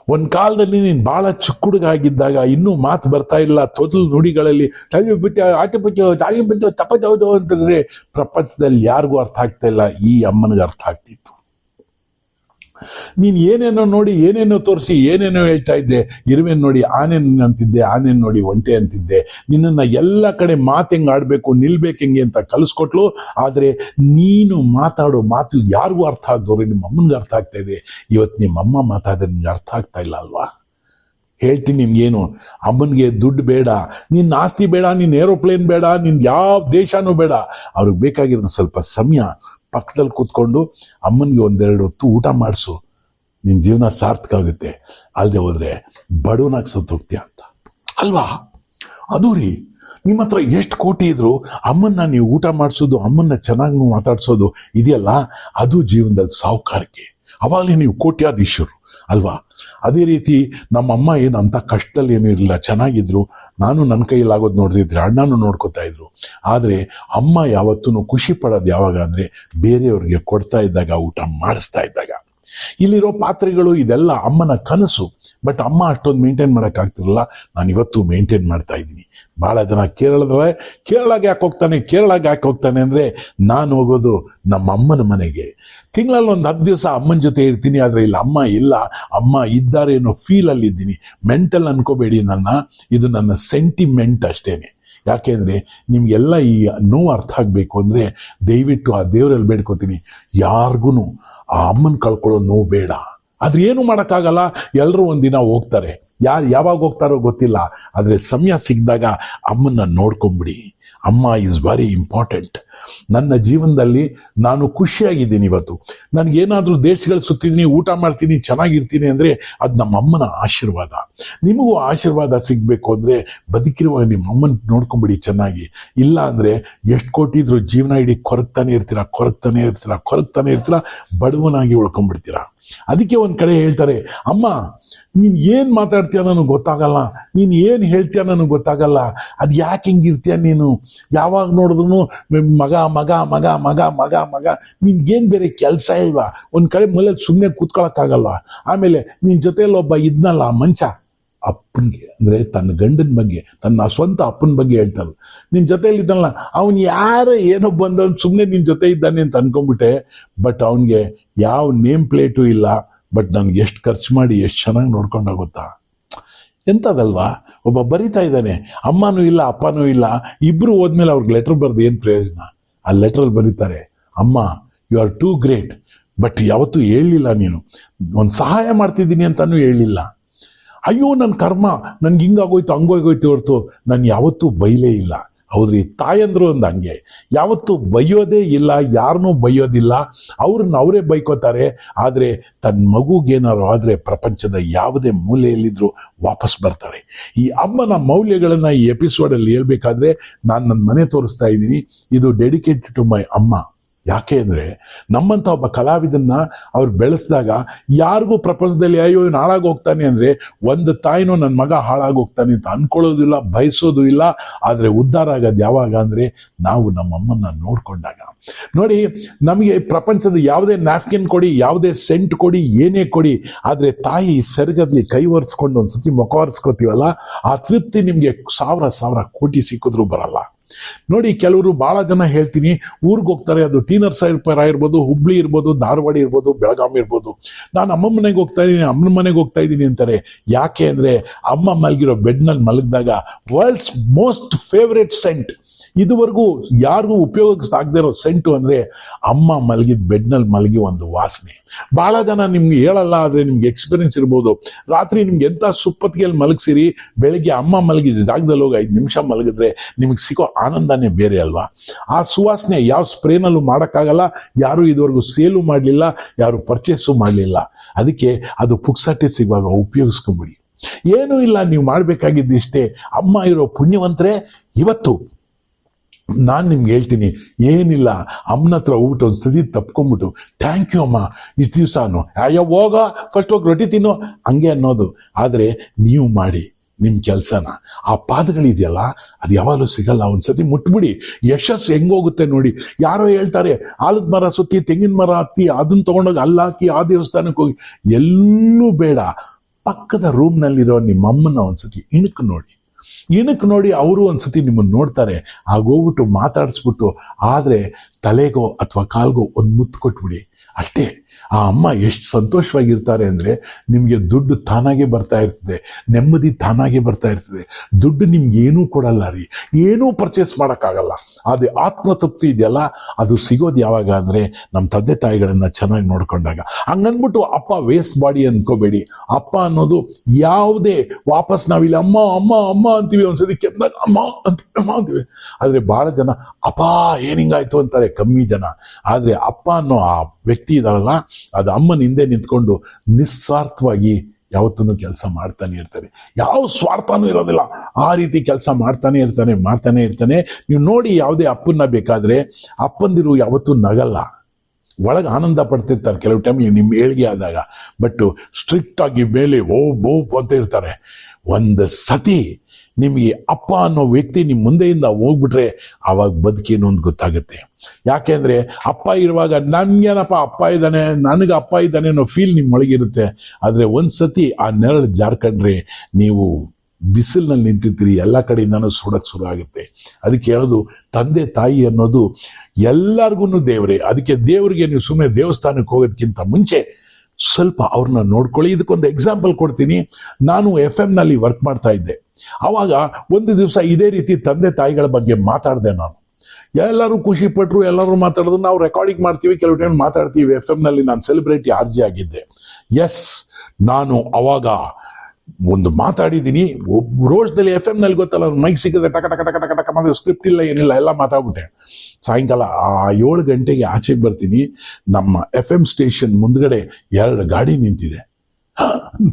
ಒಂದು ಕಾಲದಲ್ಲಿ ನೀನು ಭಾಳ ಚಿಕ್ಕ ಹುಡುಗ ಆಗಿದ್ದಾಗ ಇನ್ನೂ ಮಾತು ಬರ್ತಾ ಇಲ್ಲ. ತೊದಲು ನುಡಿಗಳಲ್ಲಿ ತಲೆ ಬಿಟ್ಟು ಆಟ ಬಿಟ್ಟು ತಾಯಿ ಬಿಟ್ಟು ತಪ್ಪದೌದು ಅಂತಂದ್ರೆ ಪ್ರಪಂಚದಲ್ಲಿ ಯಾರಿಗೂ ಅರ್ಥ ಆಗ್ತಾ ಇಲ್ಲ. ಈ ಅಮ್ಮನಿಗೆ ಅರ್ಥ ಆಗ್ತಿತ್ತು. ನೀನು ಏನೇನೋ ನೋಡಿ, ಏನೇನೋ ತೋರಿಸಿ, ಏನೇನೋ ಹೇಳ್ತಾ ಇದ್ದೆ. ಇರುವೆನ್ ನೋಡಿ ಆನೆ ಅಂತಿದ್ದೆ ಆನೆ ನೋಡಿ, ಒಂಟೆ ಅಂತಿದ್ದೆ. ನಿನ್ನನ್ನು ಎಲ್ಲ ಕಡೆ ಮಾತು ಹೆಂಗೆ ಆಡಬೇಕು, ನಿಲ್ಬೇಕು ಹೆಂಗೆ ಅಂತ ಕಲಿಸ್ಕೊಟ್ಲು. ಆದರೆ ನೀನು ಮಾತಾಡೋ ಮಾತು ಯಾರಿಗೂ ಅರ್ಥ ಆಗ್ದವ್ರೆ ನಿಮ್ಮ ಅಮ್ಮನಿಗೆ ಅರ್ಥ ಆಗ್ತಾ ಇದೆ. ಇವತ್ತು ನಿಮ್ಮ ಅಮ್ಮ ಮಾತಾಡಿದ್ರೆ ನಿಮ್ಗೆ ಅರ್ಥ ಆಗ್ತಾ ಇಲ್ಲ ಅಲ್ವಾ? ಹೇಳ್ತೀನಿ ನಿಮ್ಗೇನು. ಅಮ್ಮನಿಗೆ ದುಡ್ಡು ಬೇಡ. ನಿನ್ನ ಆಸ್ತಿ ಬೇಡ ನಿನ್ನ ಏರೋಪ್ಲೇನ್ ಬೇಡ ನಿನ್ನ ಯಾವ ದೇಶನೂ ಬೇಡ. ಅವ್ರಿಗೆ ಬೇಕಾಗಿರೋದು ಸ್ವಲ್ಪ ಸಮಯ. ಪಕ್ಕದಲ್ಲಿ ಕೂತ್ಕೊಂಡು ಅಮ್ಮನಿಗೆ ಒಂದೆರಡು ಹೊತ್ತು ಊಟ ಮಾಡಿಸು. ನಿನ್ನ ಜೀವನ ಸಾರ್ಥಕ ಆಗುತ್ತೆ. ಅಲ್ಲದೆ ಹೋದರೆ ಬಡವನಾಗಿ ಸತ್ತೋಗ್ತೀಯ ಅಂತ. ಅಲ್ವಾ? ಅದು ರೀ. ನಿಮ್ಮ ಹತ್ರ ಎಷ್ಟು ಕೋಟಿ ಇದ್ರು ಅಮ್ಮನ್ನ ನೀವು ಊಟ ಮಾಡಿಸೋದು, ಅಮ್ಮನ್ನ ಚೆನ್ನಾಗಿ ಮಾತಾಡ್ಸೋದು ಇದೆಯಲ್ಲ? ಅದು ಜೀವನದಲ್ಲಿ ಸಾಹುಕಾರಕ್ಕೆ. ಅವಾಗಲೇ ನೀವು ಕೋಟ್ಯಾಧೀಶರು ಅಲ್ವಾ? ಅದೇ ರೀತಿ ನಮ್ಮ ಅಮ್ಮ ಏನು ಅಂತ ಕಷ್ಟದಲ್ಲಿ ಏನಿರಲಿಲ್ಲ ಚೆನ್ನಾಗಿದ್ರು. ನಾನು ನನ್ನ ಕೈಯಲ್ಲಾಗೋದು ನೋಡ್ತಿದ್ರೆ ಅಣ್ಣನೂ ನೋಡ್ಕೊತಾ ಇದ್ರು. ಆದರೆ ಅಮ್ಮ ಯಾವತ್ತೂ ಖುಷಿ ಪಡೋದು ಯಾವಾಗ ಅಂದರೆ ಬೇರೆಯವ್ರಿಗೆ ಕೊಡ್ತಾ ಇದ್ದಾಗ, ಊಟ ಮಾಡಿಸ್ತಾ ಇದ್ದಾಗ. ಇಲ್ಲಿರೋ ಪಾತ್ರೆಗಳು ಇದೆಲ್ಲ ಅಮ್ಮನ ಕನಸು. ಬಟ್ ಅಮ್ಮ ಅಷ್ಟೊಂದು ಮೇಂಟೈನ್ ಮಾಡೋಕ್ಕಾಗ್ತಿರಲ್ಲ ನಾನು ಇವತ್ತು ಮೇಂಟೈನ್ ಮಾಡ್ತಾ ಇದ್ದೀನಿ. ಭಾಳ ಜನ ಕೇರಳದ್ರೆ ಕೇರಳಗೆ ಯಾಕೆ ಹೋಗ್ತಾನೆ, ಕೇರಳಗೆ ಯಾಕೆ ಹೋಗ್ತಾನೆ ಅಂದರೆ ನಾನು ಹೋಗೋದು ನಮ್ಮ ಅಮ್ಮನ ಮನೆಗೆ. ತಿಂಗಳಲ್ಲಿ ಒಂದು ಹತ್ತು ದಿವಸ ಅಮ್ಮನ ಜೊತೆ ಇರ್ತೀನಿ, ಆದರೆ ಇಲ್ಲಿ, ಅಮ್ಮ ಇಲ್ಲ, ಅಮ್ಮ ಇದ್ದಾರೆ ಅನ್ನೋ ಫೀಲಲ್ಲಿ ಇದ್ದೀನಿ. ಮೆಂಟಲ್ ಅನ್ಕೋಬೇಡಿ ನನ್ನ, ಇದು ನನ್ನ ಸೆಂಟಿಮೆಂಟ್ ಅಷ್ಟೇನೆ. ಯಾಕೆಂದರೆ ನಿಮಗೆಲ್ಲ ಈ ನೋವು ಅರ್ಥ ಆಗಬೇಕು ಅಂದರೆ ದಯವಿಟ್ಟು ಆ ದೇವರಲ್ಲಿ ಬೇಡ್ಕೋತೀನಿ ಯಾರಿಗೂ ಆ ಅಮ್ಮನ ಕಳ್ಕೊಳ್ಳೋ ನೋವು ಬೇಡ. ಆದರೆ ಏನು ಮಾಡೋಕ್ಕಾಗಲ್ಲ ಎಲ್ಲರೂ ಒಂದಿನ ಹೋಗ್ತಾರೆ. ಯಾರು ಯಾವಾಗ ಹೋಗ್ತಾರೋ ಗೊತ್ತಿಲ್ಲ, ಆದರೆ ಸಮಯ ಸಿಕ್ಕಿದಾಗ ಅಮ್ಮನ್ನ ನೋಡ್ಕೊಂಬಿಡಿ. ಅಮ್ಮ ಈಸ್ ವೆರಿ ಇಂಪಾರ್ಟೆಂಟ್ ನನ್ನ ಜೀವನದಲ್ಲಿ ನಾನು ಖುಷಿಯಾಗಿದ್ದೀನಿ ಇವತ್ತು. ನನಗೇನಾದರೂ ದೇಶಗಳು ಸುತ್ತಿದ್ದೀನಿ, ಊಟ ಮಾಡ್ತೀನಿ, ಚೆನ್ನಾಗಿರ್ತೀನಿ ಅಂದರೆ ಅದು ನಮ್ಮ ಅಮ್ಮನ ಆಶೀರ್ವಾದ. ನಿಮಗೂ ಆಶೀರ್ವಾದ ಸಿಗಬೇಕು ಅಂದರೆ ಬದುಕಿರುವ ನಿಮ್ಮ ಅಮ್ಮನ ನೋಡ್ಕೊಂಬಿಡಿ ಚೆನ್ನಾಗಿ. ಇಲ್ಲ ಅಂದರೆ ಎಷ್ಟು ಕೊಟ್ಟಿದ್ರು ಜೀವನ ಇಡೀ ಕೊರಗ್ತಾನೆ ಇರ್ತೀರ ಕೊರಗ್ತಾನೆ ಇರ್ತೀರ ಕೊರಗ್ತಾನೆ ಇರ್ತೀರ, ಬಡವನಾಗಿ ಉಳ್ಕೊಂಡ್ಬಿಡ್ತೀರಾ ಅದಕ್ಕೆ ಒಂದು ಕಡೆ ಹೇಳ್ತಾರೆ, ಅಮ್ಮ, ನೀನು ಏನು ಮಾತಾಡ್ತೀಯ ನನಗೆ ಗೊತ್ತಾಗಲ್ಲ, ನೀನು ಏನು ಹೇಳ್ತೀಯ ನನಗೆ ಗೊತ್ತಾಗಲ್ಲ, ಅದು ಯಾಕೆ ಹಿಂಗಿರ್ತೀಯ ನೀನು? ಯಾವಾಗ ನೋಡಿದ್ರು ಮಗ ಮಗ ಮಗ ಮಗ ಮಗ ಮಗ, ನಿನ್ಗೇನು ಬೇರೆ ಕೆಲಸ ಇಲ್ವಾ? ಒಂದು ಕಡೆ ಮನೇಲಿ ಸುಮ್ಮನೆ ಕೂತ್ಕೊಳ್ಳೋಕ್ಕಾಗಲ್ಲ ಆಮೇಲೆ ನಿನ್ನ ಜೊತೆಯಲ್ಲಿ ಒಬ್ಬ ಇದ್ನಲ್ಲ, ಮಂಚ. ಅಪ್ಪನಿಗೆ, ಅಂದರೆ ತನ್ನ ಗಂಡನ ಬಗ್ಗೆ, ತನ್ನ ಸ್ವಂತ ಅಪ್ಪನ ಬಗ್ಗೆ ಹೇಳ್ತಾರಲ್ಲ ನಿನ್ನ ಜೊತೆಯಲ್ಲಿ ಇದ್ದಾನಲ್ಲ ಅವನು ಯಾರು ಏನೋ ಬಂದವನು ಸುಮ್ಮನೆ ನಿನ್ನ ಜೊತೆ ಇದ್ದಾನೆ ಅಂತ ಅನ್ಕೊಂಡ್ಬಿಟ್ಟೆ ಬಟ್ ಅವನಿಗೆ ಯಾವ ನೇಮ್ ಪ್ಲೇಟು ಇಲ್ಲ ಬಟ್ ನನಗೆ ಎಷ್ಟು ಖರ್ಚು ಮಾಡಿ, ಎಷ್ಟು ಚೆನ್ನಾಗಿ ನೋಡ್ಕೊಂಡ ಗೊತ್ತಾ? ಎಂಥದಲ್ವಾ? ಒಬ್ಬ ಬರಿತಾ ಇದ್ದಾನೆ, ಅಮ್ಮನೂ ಇಲ್ಲ, ಅಪ್ಪನೂ ಇಲ್ಲ ಇಬ್ಬರು ಹೋದ್ಮೇಲೆ ಅವ್ರಿಗೆ ಲೆಟ್ರ್ ಬರೆದು ಏನು ಪ್ರಯೋಜನ? ಆ ಲೆಟ್ರಲ್ಲಿ ಬರೀತಾರೆ, ಅಮ್ಮ you are too great but ಯಾವತ್ತೂ ಹೇಳಲಿಲ್ಲ ನೀನು. ಒಂದು ಸಹಾಯ ಮಾಡ್ತಿದ್ದೀನಿ ಅಂತಲೂ ಹೇಳಲಿಲ್ಲ. ಅಯ್ಯೋ ನನ್ನ ಕರ್ಮ, ನನ್ಗೆ ಹಿಂಗಾಗೋಯ್ತು, ಹಂಗೋಗೋಯ್ತು ಹೊರತು ನಾನು ಯಾವತ್ತೂ ಬೈಲೇ ಇಲ್ಲ. ಹೌದ್ರಿ? ತಾಯಂದ್ರು ಒಂದು ಹಂಗೆ. ಯಾವತ್ತೂ ಬೈಯೋದೇ ಇಲ್ಲ ಯಾರನ್ನೂ ಬೈಯೋದಿಲ್ಲ. ಅವ್ರನ್ನ ಅವರೇ ಬೈಕೋತಾರೆ. ಆದರೆ ತನ್ನ ಮಗುಗೇನಾದ್ರು ಆದರೆ ಪ್ರಪಂಚದ ಯಾವುದೇ ಮೂಲೆಯಲ್ಲಿದ್ದರೂ ವಾಪಸ್ ಬರ್ತಾರೆ. ಈ ಅಮ್ಮನ ಮೌಲ್ಯಗಳನ್ನು ಈ ಎಪಿಸೋಡಲ್ಲಿ ಹೇಳ್ಬೇಕಾದ್ರೆ ನಾನು ನನ್ನ ಮನೆ ತೋರಿಸ್ತಾ ಇದ್ದೀನಿ. ಇದು ಡೆಡಿಕೇಟೆಡ್ ಟು ಮೈ ಅಮ್ಮ. ಯಾಕೆ ಅಂದರೆ ನಮ್ಮಂಥ ಒಬ್ಬ ಕಲಾವಿದನ್ನ ಅವ್ರು ಬೆಳೆಸಿದಾಗ ಯಾರಿಗೂ ಪ್ರಪಂಚದಲ್ಲಿ ಅಯ್ಯೋ ಇವ್ನು ಹಾಳಾಗಿ ಹೋಗ್ತಾನೆ ಅಂದರೆ ಒಂದು ತಾಯಿನೂ ನನ್ನ ಮಗ ಹಾಳಾಗಿ ಹೋಗ್ತಾನೆ ಅಂತ ಅನ್ಕೊಳ್ಳೋದಿಲ್ಲ, ಬಯಸೋದು ಇಲ್ಲ. ಆದರೆ ಉದ್ಧಾರ ಆಗೋದು ಯಾವಾಗ ಅಂದರೆ ನಾವು ನಮ್ಮಮ್ಮನ್ನ ನೋಡಿಕೊಂಡಾಗ. ನೋಡಿ, ನಮಗೆ ಪ್ರಪಂಚದ ಯಾವುದೇ ನ್ಯಾಪ್ಕಿನ್ ಕೊಡಿ, ಯಾವುದೇ ಸೆಂಟ್ ಕೊಡಿ, ಏನೇ ಕೊಡಿ, ಆದರೆ ತಾಯಿ ಸೆರಗಲ್ಲಿ ಕೈ ಒರೆಸ್ಕೊಂಡು ಒಂದ್ಸತಿ ಮುಖ ಒರೆಸ್ಕೋತೀವಲ್ಲ, ಆ ತೃಪ್ತಿ ನಿಮಗೆ ಸಾವಿರ ಸಾವಿರ ಕೋಟಿ ಸಿಕ್ಕಿದ್ರೂ ಬರಲ್ಲ. ನೋಡಿ, ಕೆಲವರು ಭಾಳ ಜನ ಹೇಳ್ತೀನಿ, ಊರಿಗೆ ಹೋಗ್ತಾರೆ, ಅದು ಟಿ ಸೈರ್ಪರ ಇರ್ಬೋದು, ಹುಬ್ಳಿ ಇರ್ಬೋದು, ಧಾರವಾಡ ಇರ್ಬೋದು, ಬೆಳಗಾವಿ ಇರ್ಬೋದು. ನಾನು ಅಮ್ಮ ಮನೆಗೆ ಹೋಗ್ತಾ ಇದ್ದೀನಿ ಅಮ್ಮನ ಮನೆಗೆ ಹೋಗ್ತಾ ಇದ್ದೀನಿ ಅಂತಾರೆ. ಯಾಕೆ ಅಂದರೆ, ಅಮ್ಮ ಮಲಗಿರೋ ಬೆಡ್ನಲ್ಲಿ ಮಲಗಿದಾಗ ವರ್ಲ್ಡ್ಸ್ ಮೋಸ್ಟ್ ಫೇವ್ರೆಟ್ ಸೆಂಟ್ ಇದುವರೆಗೂ ಯಾರಿಗೂ ಉಪಯೋಗಿಸ್ತಾಗದೇ ಇರೋ ಸೆಂಟು ಅಂದರೆ ಅಮ್ಮ ಮಲಗಿದ ಬೆಡ್ನಲ್ಲಿ ಮಲಗಿ ಒಂದು ವಾಸನೆ. ಭಾಳ ಜನ ನಿಮ್ಗೆ ಹೇಳಲ್ಲ, ಆದರೆ ನಿಮ್ಗೆ ಎಕ್ಸ್ಪೀರಿಯನ್ಸ್ ಇರ್ಬೋದು. ರಾತ್ರಿ ನಿಮ್ಗೆ ಎಂಥ ಸುಪ್ಪತ್ತಿಗೆಯಲ್ಲಿ ಮಲಗಿಸಿರಿ, ಬೆಳಿಗ್ಗೆ ಅಮ್ಮ ಮಲಗಿದ ಜಾಗದಲ್ಲಿ ಹೋಗಿ ಐದು ನಿಮಿಷ ಮಲಗಿದ್ರೆ ನಿಮಗೆ ಸಿಗೋ ಆನಂದನೇ ಬೇರೆ ಅಲ್ವಾ? ಆ ಸುವಾಸನೆ ಯಾವ ಸ್ಪ್ರೇನಲ್ಲೂ ಮಾಡೋಕ್ಕಾಗಲ್ಲ, ಯಾರು ಇದುವರೆಗೂ ಸೇಲು ಮಾಡಲಿಲ್ಲ, ಯಾರು ಪರ್ಚೇಸು ಮಾಡಲಿಲ್ಲ. ಅದಕ್ಕೆ ಅದು ಪುಕ್ಸಟ್ಟೆ ಸಿಗುವಾಗ ಉಪಯೋಗಿಸ್ಕೊಂಬಿಡಿ. ಏನೂ ಇಲ್ಲ, ನೀವು ಮಾಡಬೇಕಾಗಿದ್ದು ಇಷ್ಟೇ ಅಮ್ಮ ಇರೋ ಪುಣ್ಯವಂತರೇ ಇವತ್ತು ನಾನು ನಿಮ್ಗೆ ಹೇಳ್ತೀನಿ, ಏನಿಲ್ಲ, ಅಮ್ಮನ ಹತ್ರ ಹೋಗ್ಬಿಟ್ಟು ಒಂದು ಸತಿ ತಪ್ಕೊಂಬಿಟ್ಟು ಥ್ಯಾಂಕ್ ಯು ಅಮ್ಮ, ಇಷ್ಟು ದಿವಸ ಅಯ್ಯೋ ಹೋಗ ಫಸ್ಟ್ ಹೋಗಿ ರೊಟ್ಟಿ ತಿನ್ನೋ, ಹಂಗೆ ಅನ್ನೋದು. ಆದರೆ ನೀವು ಮಾಡಿ ನಿಮ್ಮ ಕೆಲಸನ. ಆ ಪಾದಗಳಿದೆಯಲ್ಲ, ಅದು ಯಾವಾಗಲೂ ಸಿಗಲ್ಲ, ಒಂದ್ಸತಿ ಮುಟ್ಬಿಡಿ. ಯಶಸ್ಸು ಹೆಂಗೋಗುತ್ತೆ ನೋಡಿ. ಯಾರೋ ಹೇಳ್ತಾರೆ, ಆಲದ ಮರ ಸುತ್ತಿ, ತೆಂಗಿನ ಮರ ಹತ್ತಿ ಅದನ್ನ ತೊಗೊಂಡೋಗಿ ಅಲ್ಲಾಕಿ ಆ ದೇವಸ್ಥಾನಕ್ಕೆ ಹೋಗಿ. ಎಲ್ಲೂ ಬೇಡ. ಪಕ್ಕದ ರೂಮ್ನಲ್ಲಿರೋ ನಿಮ್ಮ ಅಮ್ಮನ ಒಂದ್ಸತಿ ಇಣುಕು ನೋಡಿ. ಇಣಕ್ಕೆ ನೋಡಿ ಅವರು ಒಂದ್ಸತಿ ನಿಮ್ಮನ್ನು ನೋಡ್ತಾರೆ? ಆಗೋಗ್ಬಿಟ್ಟು ಮಾತಾಡಿಸ್ಬಿಟ್ಟು, ಆದರೆ ತಲೆಗೋ ಅಥವಾ ಕಾಲ್ಗೋ ಒಂದು ಮುತ್ತು ಕೊಟ್ಬಿಡಿ. ಅಷ್ಟೇ. ಆ ಅಮ್ಮ ಎಷ್ಟು ಸಂತೋಷವಾಗಿರ್ತಾರೆ ಅಂದರೆ ನಿಮಗೆ ದುಡ್ಡು ತಾನಾಗೆ ಬರ್ತಾ ಇರ್ತದೆ, ನೆಮ್ಮದಿ ತಾನಾಗೆ ಬರ್ತಾ ಇರ್ತದೆ. ದುಡ್ಡು ನಿಮ್ಗೆ ಏನೂ ಕೊಡಲ್ಲ ರೀ, ಏನೂ ಪರ್ಚೇಸ್ ಮಾಡೋಕ್ಕಾಗಲ್ಲ. ಅದೇ ಆತ್ಮತೃಪ್ತಿ ಇದೆಯಲ್ಲ, ಅದು ಸಿಗೋದು ಯಾವಾಗ ಅಂದರೆ ನಮ್ಮ ತಂದೆ ತಾಯಿಗಳನ್ನು ಚೆನ್ನಾಗಿ ನೋಡ್ಕೊಂಡಾಗ. ಹಂಗನ್ಬಿಟ್ಟು ಅಪ್ಪ ವೇಸ್ಟ್ ಬಾಡಿ ಅಂದ್ಕೋಬೇಡಿ ಅಪ್ಪ ಅನ್ನೋದು ಯಾವುದೇ ವಾಪಸ್ ನಾವಿಲ್ಲಿ ಅಮ್ಮ ಅಮ್ಮ ಅಮ್ಮ ಅಂತೀವಿ ಒಂದ್ಸತಿ ಕೆಂದಾಗ ಅಮ್ಮ ಅಂತೀವಿ ಅಮ್ಮ ಅಂತೀವಿ. ಆದರೆ ಭಾಳ ಜನ ಅಪ್ಪ ಏನು ಹಿಂಗಾಯ್ತು ಅಂತಾರೆ, ಕಮ್ಮಿ ಜನ. ಆದರೆ ಅಪ್ಪ ಅನ್ನೋ ಆ ವ್ಯಕ್ತಿ ಇದಾರಲ್ಲ ಅದು ಅಮ್ಮನ ಹಿಂದೆ ನಿಂತ್ಕೊಂಡು ನಿಸ್ವಾರ್ಥವಾಗಿ ಯಾವತ್ತೂ ಕೆಲಸ ಮಾಡ್ತಾನೆ ಇರ್ತಾರೆ ಯಾವ ಸ್ವಾರ್ಥನೂ ಇರೋದಿಲ್ಲ. ಆ ರೀತಿ ಕೆಲಸ ಮಾಡ್ತಾನೆ ಇರ್ತಾನೆ ಮಾಡ್ತಾನೆ ಇರ್ತಾನೆ. ನೀವು ನೋಡಿ ಯಾವುದೇ ಅಪ್ಪನ್ನ ಬೇಕಾದರೆ, ಅಪ್ಪಂದಿರು ಯಾವತ್ತೂ ನಗಲ್ಲ. ಒಳಗೆ ಆನಂದ ಪಡ್ತಿರ್ತಾರೆ. ಕೆಲವು ಟೈಮಲ್ಲಿ ನಿಮ್ಮ ಏಳಿಗೆ ಆದಾಗ. ಬಟ್ ಸ್ಟ್ರಿಕ್ಟ್ ಆಗಿ ಮೇಲೆ ಓ ಬೋ ಅಂತ ಇರ್ತಾರೆ. ಒಂದು ಸತಿ ನಿಮಗೆ ಅಪ್ಪ ಅನ್ನೋ ವ್ಯಕ್ತಿ ನಿಮ್ಮ ಮುಂದೆಯಿಂದ ಹೋಗ್ಬಿಟ್ರೆ ಆವಾಗ ಬದುಕೇನು ಅಂತ ಗೊತ್ತಾಗುತ್ತೆ. ಯಾಕೆಂದ್ರೆ ಅಪ್ಪ ಇರುವಾಗ ನನ್ಗೇನಪ್ಪ ಅಪ್ಪ ಇದ್ದಾನೆ, ನನಗೆ ಅಪ್ಪ ಇದ್ದಾನೆ ಅನ್ನೋ ಫೀಲ್ ನಿಮ್ಮ ಒಳಗಿರುತ್ತೆ. ಆದರೆ ಒಂದು ಸತಿ ಆ ನೆರಳು ಜಾರ್ಕೊಂಡ್ರೆ ನೀವು ಬಿಸಿಲಿನಲ್ಲಿ ನಿಂತಿರ್ತೀರಿ, ಎಲ್ಲ ಕಡೆಯಿಂದನೂ ಸುಡಕ್ಕೆ ಶುರು ಆಗುತ್ತೆ. ಅದಕ್ಕೆ ಹೇಳೋದು ತಂದೆ ತಾಯಿ ಅನ್ನೋದು ಎಲ್ಲರಿಗೂ ದೇವರೇ. ಅದಕ್ಕೆ ದೇವರಿಗೆ ನೀವು ಸುಮ್ಮನೆ ದೇವಸ್ಥಾನಕ್ಕೆ ಹೋಗೋದಕ್ಕಿಂತ ಮುಂಚೆ ಸ್ವಲ್ಪ ಅವ್ರನ್ನ ನೋಡ್ಕೊಳ್ಳಿ. ಇದಕ್ಕೊಂದು ಎಕ್ಸಾಂಪಲ್ ಕೊಡ್ತೀನಿ. ನಾನು ಎಫ್ನಲ್ಲಿ ವರ್ಕ್ ಮಾಡ್ತಾ ಇದ್ದೆ. ಆವಾಗ ಒಂದು ದಿವಸ ಇದೇ ರೀತಿ ತಂದೆ ತಾಯಿಗಳ ಬಗ್ಗೆ ಮಾತಾಡಿದೆ ನಾನು. ಎಲ್ಲರೂ ಖುಷಿ ಪಟ್ಟರು ಎಲ್ಲರೂ ಮಾತಾಡೋದು. ನಾವು ರೆಕಾರ್ಡಿಂಗ್ ಮಾಡ್ತೀವಿ, ಕೆಲವು ಟೈಮ್ ಮಾತಾಡ್ತೀವಿ. ಎಫ್ನಲ್ಲಿ ನಾನು ಸೆಲೆಬ್ರಿಟಿ ಆರ್ಜಿ ಆಗಿದ್ದೆ. ಎಸ್ ನಾನು ಅವಾಗ ಒಂದು ಮಾತಾಡಿದ್ದೀನಿ ಒಬ್ಬ ರೋಜದಲ್ಲಿ ಎಫ್ ಎಂ ನಲ್ಲಿ ಗೊತ್ತಲ್ಲ ಮೈಕ್ ಸಿಕ್ಕಿದ್ರೆ ಟಕ ಟಕ ಟಕ ಟಕ ಟಕ ಮಾಡಿದ್ರೆ ಸ್ಕ್ರಿಪ್ಟ್ ಇಲ್ಲ, ಏನಿಲ್ಲ, ಎಲ್ಲ ಮಾತಾಡ್ಬಿಟ್ಟೆ. ಸಾಯಂಕಾಲ ಆ ಏಳು ಗಂಟೆಗೆ ಆಚೆಗೆ ಬರ್ತೀನಿ, ನಮ್ಮ ಎಫ್ ಎಂ ಸ್ಟೇಷನ್ ಮುಂದ್ಗಡೆ ಎರಡು ಗಾಡಿ ನಿಂತಿದೆ.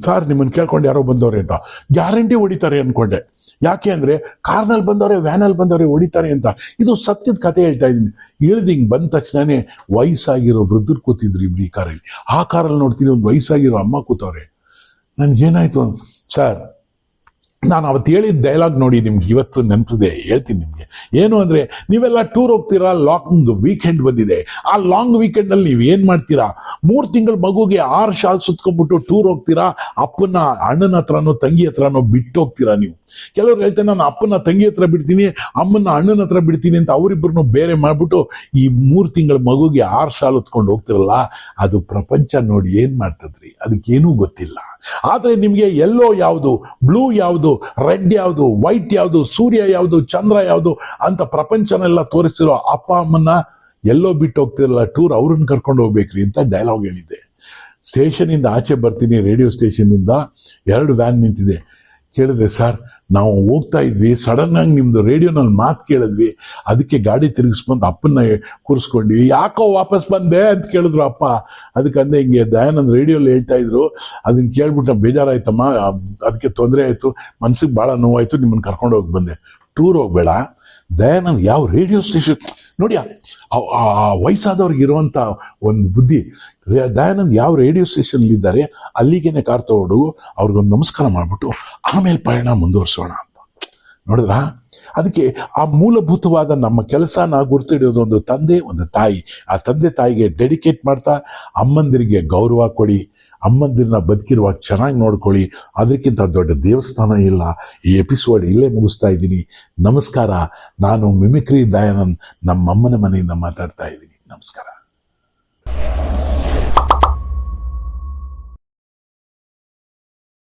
ಸರ್ ನಿಮ್ಮನ್ನು ಕೇಳ್ಕೊಂಡು ಯಾರೋ ಬಂದವ್ರೆ ಅಂತ. ಗ್ಯಾರಂಟಿ ಹೊಡಿತಾರೆ ಅನ್ಕೊಂಡೆ. ಯಾಕೆ ಅಂದ್ರೆ, ಕಾರ್ನಲ್ಲಿ ಬಂದವ್ರೆ, ವ್ಯಾನಲ್ಲಿ ಬಂದವ್ರೆ ಹೊಡಿತಾರೆ ಅಂತ. ಇದು ಸತ್ಯದ ಕತೆ ಹೇಳ್ತಾ ಇದ್ದೀನಿ. ಇಳಿದು ಹಿಂಗೆ ಬಂದ ತಕ್ಷಣನೇ ವಯಸ್ಸಾಗಿರೋ ವೃದ್ಧರು ಕೂತಿದ್ರು ಇಬ್ರು ಈ ಕಾರಲ್ಲಿ. ಆ ಕಾರಲ್ಲಿ ನೋಡ್ತೀನಿ, ಒಂದು ವಯಸ್ಸಾಗಿರೋ ಅಮ್ಮ ಕೂತವ್ರೆ. ನನ್ಗೇನಾಯ್ತು ಸರ್, ನಾನು ಅವತ್ತು ಹೇಳಿದ ಡೈಲಾಗ್ ನೋಡಿ ನಿಮ್ಗೆ ಇವತ್ತು ನೆನಪಿದೆ, ಹೇಳ್ತೀನಿ ನಿಮಗೆ. ಏನು ಅಂದರೆ, ನೀವೆಲ್ಲ ಟೂರ್ ಹೋಗ್ತೀರಾ ಲಾಂಗ್ ವೀಕೆಂಡ್ ಬಂದಿದೆ. ಆ ಲಾಂಗ್ ವೀಕೆಂಡಲ್ಲಿ ನೀವು ಏನು ಮಾಡ್ತೀರಾ? ಮೂರು ತಿಂಗಳ ಮಗುಗೆ ಆರು ಶಾಲ್ ಸುತ್ಕೊಂಡ್ಬಿಟ್ಟು ಟೂರ್ ಹೋಗ್ತೀರಾ? ಅಪ್ಪನ, ಅಣ್ಣನ ಹತ್ರನೋ, ತಂಗಿ ಹತ್ರನೋ ಬಿಟ್ಟು ಹೋಗ್ತೀರಾ ನೀವು? ಕೆಲವ್ರು ಹೇಳ್ತಾರೆ, ನಾನು ಅಪ್ಪನ, ತಂಗಿ ಹತ್ರ ಬಿಡ್ತೀನಿ, ಅಮ್ಮನ, ಅಣ್ಣನ ಹತ್ರ ಬಿಡ್ತೀನಿ ಅಂತ ಅವರಿಬ್ಬರನ್ನು ಬೇರೆ ಮಾಡಿಬಿಟ್ಟು ಈ ಮೂರು ತಿಂಗಳ ಮಗುಗೆ ಆರು ಶಾಲ್ ಹೊತ್ಕೊಂಡು ಹೋಗ್ತಿರಲ್ಲ, ಅದು ಪ್ರಪಂಚ ನೋಡಿ ಏನು ಮಾಡ್ತದ್ರಿ? ಅದಕ್ಕೇನೂ ಗೊತ್ತಿಲ್ಲ. ಆದ್ರೆ ನಿಮಗೆ ಎಲ್ಲೋ ಯಾವುದು ಬ್ಲೂ ಯಾವುದು ರೆಡ್ ಯಾವುದು ವೈಟ್ ಯಾವುದು, ಸೂರ್ಯ ಯಾವುದು, ಚಂದ್ರ ಯಾವುದು ಅಂತ ಪ್ರಪಂಚನೆಲ್ಲ ತೋರಿಸಿರೋ ಅಪ್ಪ, ಅಮ್ಮನ್ನ ಎಲ್ಲೋ ಬಿಟ್ಟು ಹೋಗ್ತಿರಲ್ಲ ಟೂರ್ ಅವ್ರನ್ನ ಕರ್ಕೊಂಡು ಹೋಗ್ಬೇಕ್ರಿ ಅಂತ ಡೈಲಾಗ್ ಹೇಳಿದ್ದೆ. ಸ್ಟೇಷನಿಂದ ಆಚೆ ಬರ್ತೀನಿ ರೇಡಿಯೋ ಸ್ಟೇಷನ್ನಿಂದ ಎರಡು ವ್ಯಾನ್ ನಿಂತಿದೆ. ಕೇಳಿದ್ರೆ ಸರ್ ನಾವು ಹೋಗ್ತಾ ಇದ್ವಿ. ಸಡನ್ ಆಗಿ ನಿಮ್ದು ರೇಡಿಯೋನಲ್ಲಿ ಮಾತು ಕೇಳಿದ್ವಿ. ಅದಕ್ಕೆ ಗಾಡಿ ತಿರುಗಿಸ್ಬಂದು ಅಪ್ಪನ್ನ ಕೂರಿಸ್ಕೊಂಡ್ವಿ. ಯಾಕೋ ವಾಪಸ್ ಬಂದೆ ಅಂತ ಕೇಳಿದ್ರು ಅಪ್ಪ. ಅದಕ್ಕೆ ಅಂದೆ, ಹಿಂಗೆ ದಯಾನಂದ್ ರೇಡಿಯೋಲಿ ಹೇಳ್ತಾ ಇದ್ರು. ಅದನ್ನ ಕೇಳ್ಬಿಟ್ಟು ಬೇಜಾರಾಯ್ತಮ್ಮ. ಅದಕ್ಕೆ ತೊಂದರೆ ಆಯಿತು. ಮನ್ಸಿಗೆ ಭಾಳ ನೋವಾಯಿತು. ನಿಮ್ಮನ್ನು ಕರ್ಕೊಂಡು ಹೋಗಿ ಬಂದೆ. ಟೂರ್ ಹೋಗ್ಬೇಡ. ದಯಾನಂದ್ ಯಾವ ರೇಡಿಯೋ ಸ್ಟೇಷನ್ ನೋಡಿ ಆ- ವಯಸ್ಸಾದವ್ರಿಗೆ ಇರುವಂತ ಒಂದು ಬುದ್ಧಿ ದಯಾನಂದ್ ಯಾವ ರೇಡಿಯೋ ಸ್ಟೇಷನ್ ಇದ್ದಾರೆ ಅಲ್ಲಿಗೇನೆ ಕಾರ್ ತಗೊಂಡು ಅವ್ರಿಗೊಂದು ನಮಸ್ಕಾರ ಮಾಡಿಬಿಟ್ಟು ಆಮೇಲೆ ಪಯಣ ಮುಂದುವರಿಸೋಣ ಅಂತ. ನೋಡಿದ್ರ? ಅದಕ್ಕೆ ಆ ಮೂಲಭೂತವಾದ ನಮ್ಮ ಕೆಲಸನ ಹಿಡಿಯೋದು ಒಂದು ತಂದೆ, ಒಂದು ತಾಯಿ. ಆ ತಂದೆ ತಾಯಿಗೆ ಡೆಡಿಕೇಟ್ ಮಾಡ್ತಾ, ಅಮ್ಮಂದಿರಿಗೆ ಗೌರವ ಕೊಡಿ. ಅಮ್ಮಂದಿರನ್ನ ಬದುಕಿರುವಾಗ ಚೆನ್ನಾಗಿ ನೋಡ್ಕೊಳ್ಳಿ. ಅದಕ್ಕಿಂತ ದೊಡ್ಡ ದೇವಸ್ಥಾನ ಇಲ್ಲ. ಈ ಎಪಿಸೋಡ್ ಇಲ್ಲೇ ಮುಗಿಸ್ತಾ ಇದ್ದೀನಿ. ನಮಸ್ಕಾರ. ನಾನು ಮಿಮಿಕ್ರಿ ದಯಾನಂದ್. ನಮ್ಮ ಅಮ್ಮನ ಮನೆಯಿಂದ ಮಾತಾಡ್ತಾ ಇದ್ದೀನಿ. ನಮಸ್ಕಾರ.